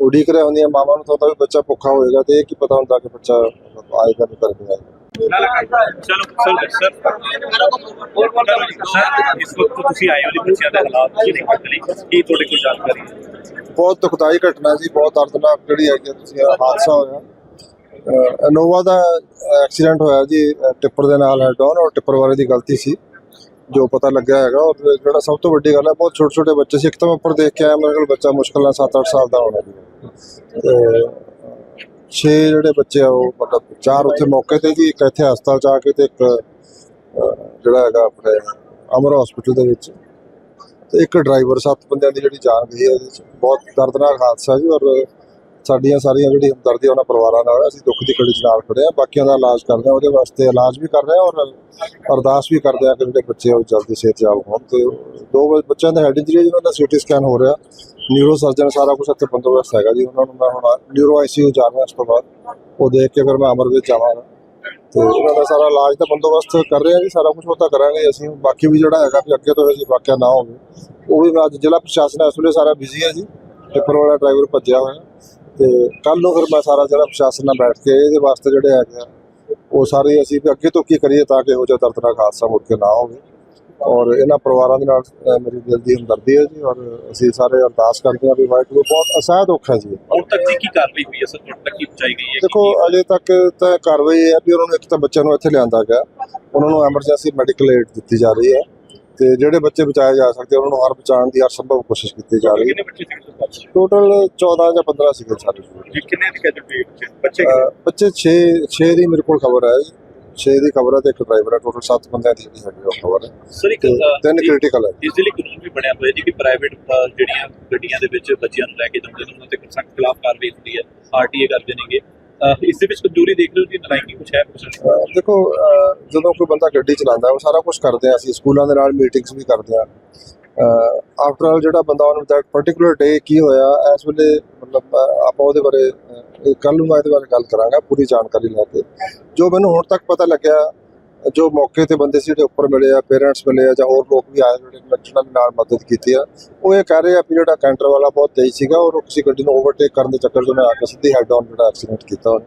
ਉਡੀਕ ਰਹੇ ਹੁੰਦੀਆਂ ਮਾਵਾਂ ਨੂੰ ਤਾਂ ਵੀ ਬੱਚਾ ਭੁੱਖਾ ਹੋਏਗਾ ਤੇ ਇਹ ਕੀ ਪਤਾ ਹੁੰਦਾ ਕਿ ਬੱਚਾ ਆਏਗਾ ਨਹੀਂ ਕਰੇਗਾ ਚਲੋ ਸਰ। ਸਰ ਸਰ ਇਸ ਵਕਤ ਤੁਸੀਂ ਆਏ ਹੋ ਜੀ ਬੱਚਿਆਂ ਦੇ ਹਾਲਾਤ ਕੀ ਨੇ ਲਈ? ਕੀ ਤੁਹਾਡੇ ਕੋਲ ਜਾਣਕਾਰੀ ਹੈ? ਬਹੁਤ ਦੁਖਦਾਈ ਘਟਨਾ ਜੀ ਬਹੁਤ ਦਰਦਨਾਕ ਜਿਹੜੀ ਹੈਗੀ ਤੁਸੀਂ ਹਾਦਸਾ ਹੋਇਆ। ਅਹ ਇਨੋਵਾ ਦਾ ਐਕਸੀਡੈਂਟ ਹੋਇਆ ਜੀ ਟਿੱਪਰ ਦੇ ਨਾਲ ਹੈਡ ਔਨ ਔਰ ਟਿੱਪਰ ਵਾਲੇ ਦੀ ਗਲਤੀ ਸੀ। ਜੋ ਪਤਾ ਲੱਗਿਆ ਹੈਗਾ, ਔਰ ਜਿਹੜਾ ਸਭ ਤੋਂ ਵੱਡੀ ਗੱਲ ਹੈ, ਬਹੁਤ ਛੋਟੇ ਛੋਟੇ ਬੱਚੇ ਸੀ। ਇੱਕ ਤਾਂ ਮੈਂ ਉੱਪਰ ਦੇਖ ਕੇ ਆਇਆ, ਮੇਰੇ ਕੋਲ ਬੱਚਾ ਮੁਸ਼ਕਲ ਨਾਲ 7-8 ਸਾਲ ਦਾ ਹੋਣਾ ਜੀ। ਤੇ ਛੇ ਜਿਹੜੇ ਬੱਚੇ ਆ, ਉਹ ਮਤਲਬ ਚਾਰ ਉੱਥੇ ਮੌਕੇ ਤੇ ਜੀ, ਇੱਕ ਇੱਥੇ ਹਸਪਤਾਲ ਚ ਆ ਕੇ ਤੇ ਇੱਕ ਜਿਹੜਾ ਹੈਗਾ ਆਪਣੇ ਅਮਰ ਹਸਪੀਟਲ ਦੇ ਵਿੱਚ। ਤੇ ਇੱਕ ਡਰਾਈਵਰ ਸੱਤ ਬੰਦਿਆਂ ਦੀ ਜਿਹੜੀ ਜਾਨ ਗਈ ਹੈ ਇਹਦੇ ਚ ਬਹੁਤ ਦਰਦਨਾਕ ਹਾਦਸਾ ਜੀ, ਔਰ ਸਾਡੀਆਂ ਸਾਰੀਆਂ ਜਿਹੜੀ ਹਮਦਰਦੀ ਉਹਨਾਂ ਪਰਿਵਾਰਾਂ ਨਾਲ, ਅਸੀਂ ਦੁੱਖ ਦੀ ਘੜੀ ਚ ਨਾਲ ਖੜੇ ਆ ਬਾਕੀਆਂ ਦਾ ਇਲਾਜ ਕਰਦੇ ਆ ਉਹਦੇ ਵਾਸਤੇ ਇਲਾਜ ਵੀ ਕਰ ਰਹੇ ਆ ਔਰ ਅਰਦਾਸ ਵੀ ਕਰਦੇ ਆ ਕਿ ਜਿਹੜੇ ਬੱਚੇ ਆ ਉਹ ਜਲਦੀ ਸਿਹਤਯਾਬ ਹੋਣ। ਤੇ ਦੋ ਬੱਚਿਆਂ ਦਾ ਹੈਡ ਇੰਜਰੀ ਜਿਹਨਾਂ ਦਾ ਸੀਟੀ ਸਕੈਨ ਹੋ ਰਿਹਾ। ਨਿਊਰੋ ਸਰਜਨ ਸਾਰਾ ਕੁਝ ਇੱਥੇ ਬੰਦੋਬਸਤ ਹੈਗਾ ਜੀ। ਉਹਨਾਂ ਨੂੰ ਮੈਂ ਹੁਣ ਨਿਊਰੋ ਆਈਸੀਯੂ ਜਾ ਰਿਹਾ ਉਸ ਤੋਂ ਬਾਅਦ। ਉਹ ਦੇਖ ਕੇ ਫਿਰ ਮੈਂ ਅਮਰ ਵਿੱਚ ਜਾਵਾਂਗਾ। ਤੇ ਉਹਨਾਂ ਦਾ ਸਾਰਾ ਇਲਾਜ ਦਾ ਬੰਦੋਬਸਤ ਕਰ ਰਹੇ ਆ ਜੀ, ਸਾਰਾ ਕੁਝ ਉਹ ਤਾਂ ਕਰਾਂਗੇ ਅਸੀਂ। ਬਾਕੀ ਵੀ ਜਿਹੜਾ ਹੈਗਾ ਵੀ ਅੱਗੇ ਤੋਂ ਇਹ ਵਾਕਿਆ ਨਾ ਹੋਵੇ। ਉਹ ਵੀ ਮੈਂ ਅੱਜ ਜ਼ਿਲ੍ਹਾ ਪ੍ਰਸ਼ਾਸਨ ਇਸ ਵੇਲੇ ਸਾਰਾ ਬਿਜ਼ੀ ਹੈ ਜੀ। ਟਿੱਪਰ ਵਾਲਾ ਡਰਾਈਵਰ ਭੱਜਿਆ ਹੋਇਆ। ਤੇ ਕੱਲ ਨੂੰ ਫਿਰ ਮੈਂ ਸਾਰਾ ਜ਼ਿਲ੍ਹਾ ਪ੍ਰਸ਼ਾਸਨ ਨਾਲ ਬੈਠ ਕੇ ਇਹਦੇ ਵਾਸਤੇ ਜਿਹੜੇ ਹੈਗੇ ਆ ਉਹ ਸਾਰੇ ਅਸੀਂ ਵੀ ਅੱਗੇ ਤੋਂ ਕੀ ਕਰੀਏ ਤਾਂ ਕਿ ਇਹੋ ਜਿਹਾ ਦਰਦਨਾਕ ਹਾਦਸਾ ਮੁੜ ਕੇ ਨਾ ਹੋਵੇ। ਔਰ ਇਹਨਾਂ ਪਰਿਵਾਰਾਂ ਦੇ ਨਾਲ ਮੇਰੀ ਦਿਲ ਦੀ ਹਮਦਰਦੀ ਹੈ ਜੀ ਔਰ ਅਸੀਂ ਸਾਰੇ ਅਰਦਾਸ ਕਰਦੇ ਹਾਂ ਵੀ ਵਾਹਿਗੁਰੂ ਬਹੁਤ ਅਸਹਿ ਦੁੱਖ ਹੈ ਜੀ। ਹੁਣ ਤੱਕ ਦੀ ਕੀ ਕਾਰਵਾਈ ਹੋਈ ਹੈ? ਸਰ ਤੱਕ ਕੀ ਪਹੁੰਚਾਈ ਗਈ ਹੈ? ਦੇਖੋ ਅਜੇ ਤੱਕ ਤਾਂ ਕਾਰਵਾਈ ਇਹ ਹੈ ਵੀ ਉਹਨਾਂ ਨੂੰ ਇੱਕ ਤਾਂ ਬੱਚਿਆਂ ਨੂੰ ਇੱਥੇ ਲਿਆਂਦਾ ਗਿਆ। ਉਹਨਾਂ ਨੂੰ ਐਮਰਜੈਂਸੀ ਮੈਡੀਕਲ ਏਡ ਦਿੱਤੀ ਜਾ ਰਹੀ ਹੈ। ਤੇ ਜਿਹੜੇ ਬੱਚੇ ਬਚਾਏ ਜਾ ਸਕਦੇ ਉਹਨਾਂ ਨੂੰ ਹਰ ਬਚਾਉਣ ਦੀ ਹਰ ਸੰਭਵ ਕੋਸ਼ਿਸ਼ ਕੀਤੀ ਜਾ ਰਹੀ ਹੈ। ਕਿੰਨੇ ਬੱਚੇ ਸੀ ਉਸ ਟੋਟਲ 14 ਜਾਂ 15 ਸੀਗੇ ਜੀ ਕਿੰਨੇ ਦੀ ਬੱਚੇ ਬੱਚੇ 6 6 ਦੀ ਮੇਰੇ ਕੋਲ ਖਬਰ ਹੈ 6 ਦੀ ਖਬਰ ਹੈ ਤੇ ਇੱਕ ਡਰਾਈਵਰ ਹੈ। ਟੋਟਲ 7 ਬੰਦਿਆਂ ਦੀ ਜਿਹੜੀ ਹੈਗੀ ਉਹ ਖਬਰ ਹੈ। ਸਰ ਇੱਕ ਤੇ ਤਿੰਨ ਕ੍ਰਿਟੀਕਲ ਹੈ। ਇਸ ਲਈ ਕਾਨੂੰਨ ਵੀ ਬਣਿਆ ਹੋਇਆ ਜੀ ਕਿ ਪ੍ਰਾਈਵੇਟ ਜਿਹੜੀਆਂ ਗੱਡੀਆਂ ਦੇ ਵਿੱਚ ਬੱਚਿਆਂ ਨੂੰ ਲੈ ਕੇ ਜਾਂਦੇ ਨੇ ਉਹਨਾਂ ਤੇ ਸਖਤ ਖਿਲਾਫ ਕਾਰਵਾਈ ਹੁੰਦੀ ਹੈ। ਆਰਟੀਏ ਕਰਦੇ ਨੇਗੇ। ਇਸ ਦੇ ਵਿੱਚ ਕਮਜ਼ੋਰੀ ਦੇਖ ਰਹੇ ਹੋ ਜੀ ਨਲਾਇਕੀ ਕੁਛ ਹੈ, ਕੁਛ ਦੇਖੋ ਜਦੋਂ ਕੋਈ ਬੰਦਾ ਗੱਡੀ ਚਲਾਉਂਦਾ, ਉਹ ਸਾਰਾ ਕੁਝ ਕਰਦੇ ਆ, ਅਸੀਂ ਸਕੂਲਾਂ ਦੇ ਨਾਲ ਮੀਟਿੰਗਸ ਵੀ ਕਰਦੇ ਆ। ਆਫਟਰ ਆਲ ਜਿਹੜਾ ਬੰਦਾ ਉਹਨੂੰ ਦੈਟ ਪਾਰਟਿਕੂਲਰ ਡੇ ਕੀ ਹੋਇਆ, ਇਸ ਵੇਲੇ ਮਤਲਬ ਆਪਾਂ ਉਹਦੇ ਬਾਰੇ ਕੱਲ ਨੂੰ ਮੈਂ ਇਹਦੇ ਬਾਰੇ ਗੱਲ ਕਰਾਂਗਾ, ਪੂਰੀ ਜਾਣਕਾਰੀ ਲੈ ਕੇ। ਜੋ ਮੈਨੂੰ ਹੁਣ ਤੱਕ ਪਤਾ ਲੱਗਿਆ ਜੋ ਮੌਕੇ ਤੇ ਬੰਦੇ ਸੀ ਜਿਹੜੇ ਉੱਪਰ ਮਿਲੇ ਆ ਪੇਰੈਂਟਸ ਮਿਲੇ ਆ, ਜਾਂ ਹੋਰ ਲੋਕ ਵੀ ਆਏ ਜਿਹੜੇ ਜਿਨ੍ਹਾਂ ਦੇ ਨਾਲ ਮਦਦ ਕੀਤੀ ਆ। ਉਹ ਇਹ ਕਹਿ ਰਹੇ ਆ ਵੀ ਜਿਹੜਾ ਕੈਂਟਰ ਵਾਲਾ ਬਹੁਤ ਤੇਜ਼ ਸੀਗਾ ਔਰ ਉਹ ਕਿਸੇ ਗੱਡੀ ਨੂੰ ਓਵਰਟੇਕ ਕਰਨ ਦੇ ਚੱਕਰ 'ਚ, ਉਹਨੇ ਆ ਕੇ ਸਿੱਧੀ ਹੈਡ ਆਨ ਜਿਹੜਾ ਐਕਸੀਡੈਂਟ ਕੀਤਾ ਉਹਨੇ।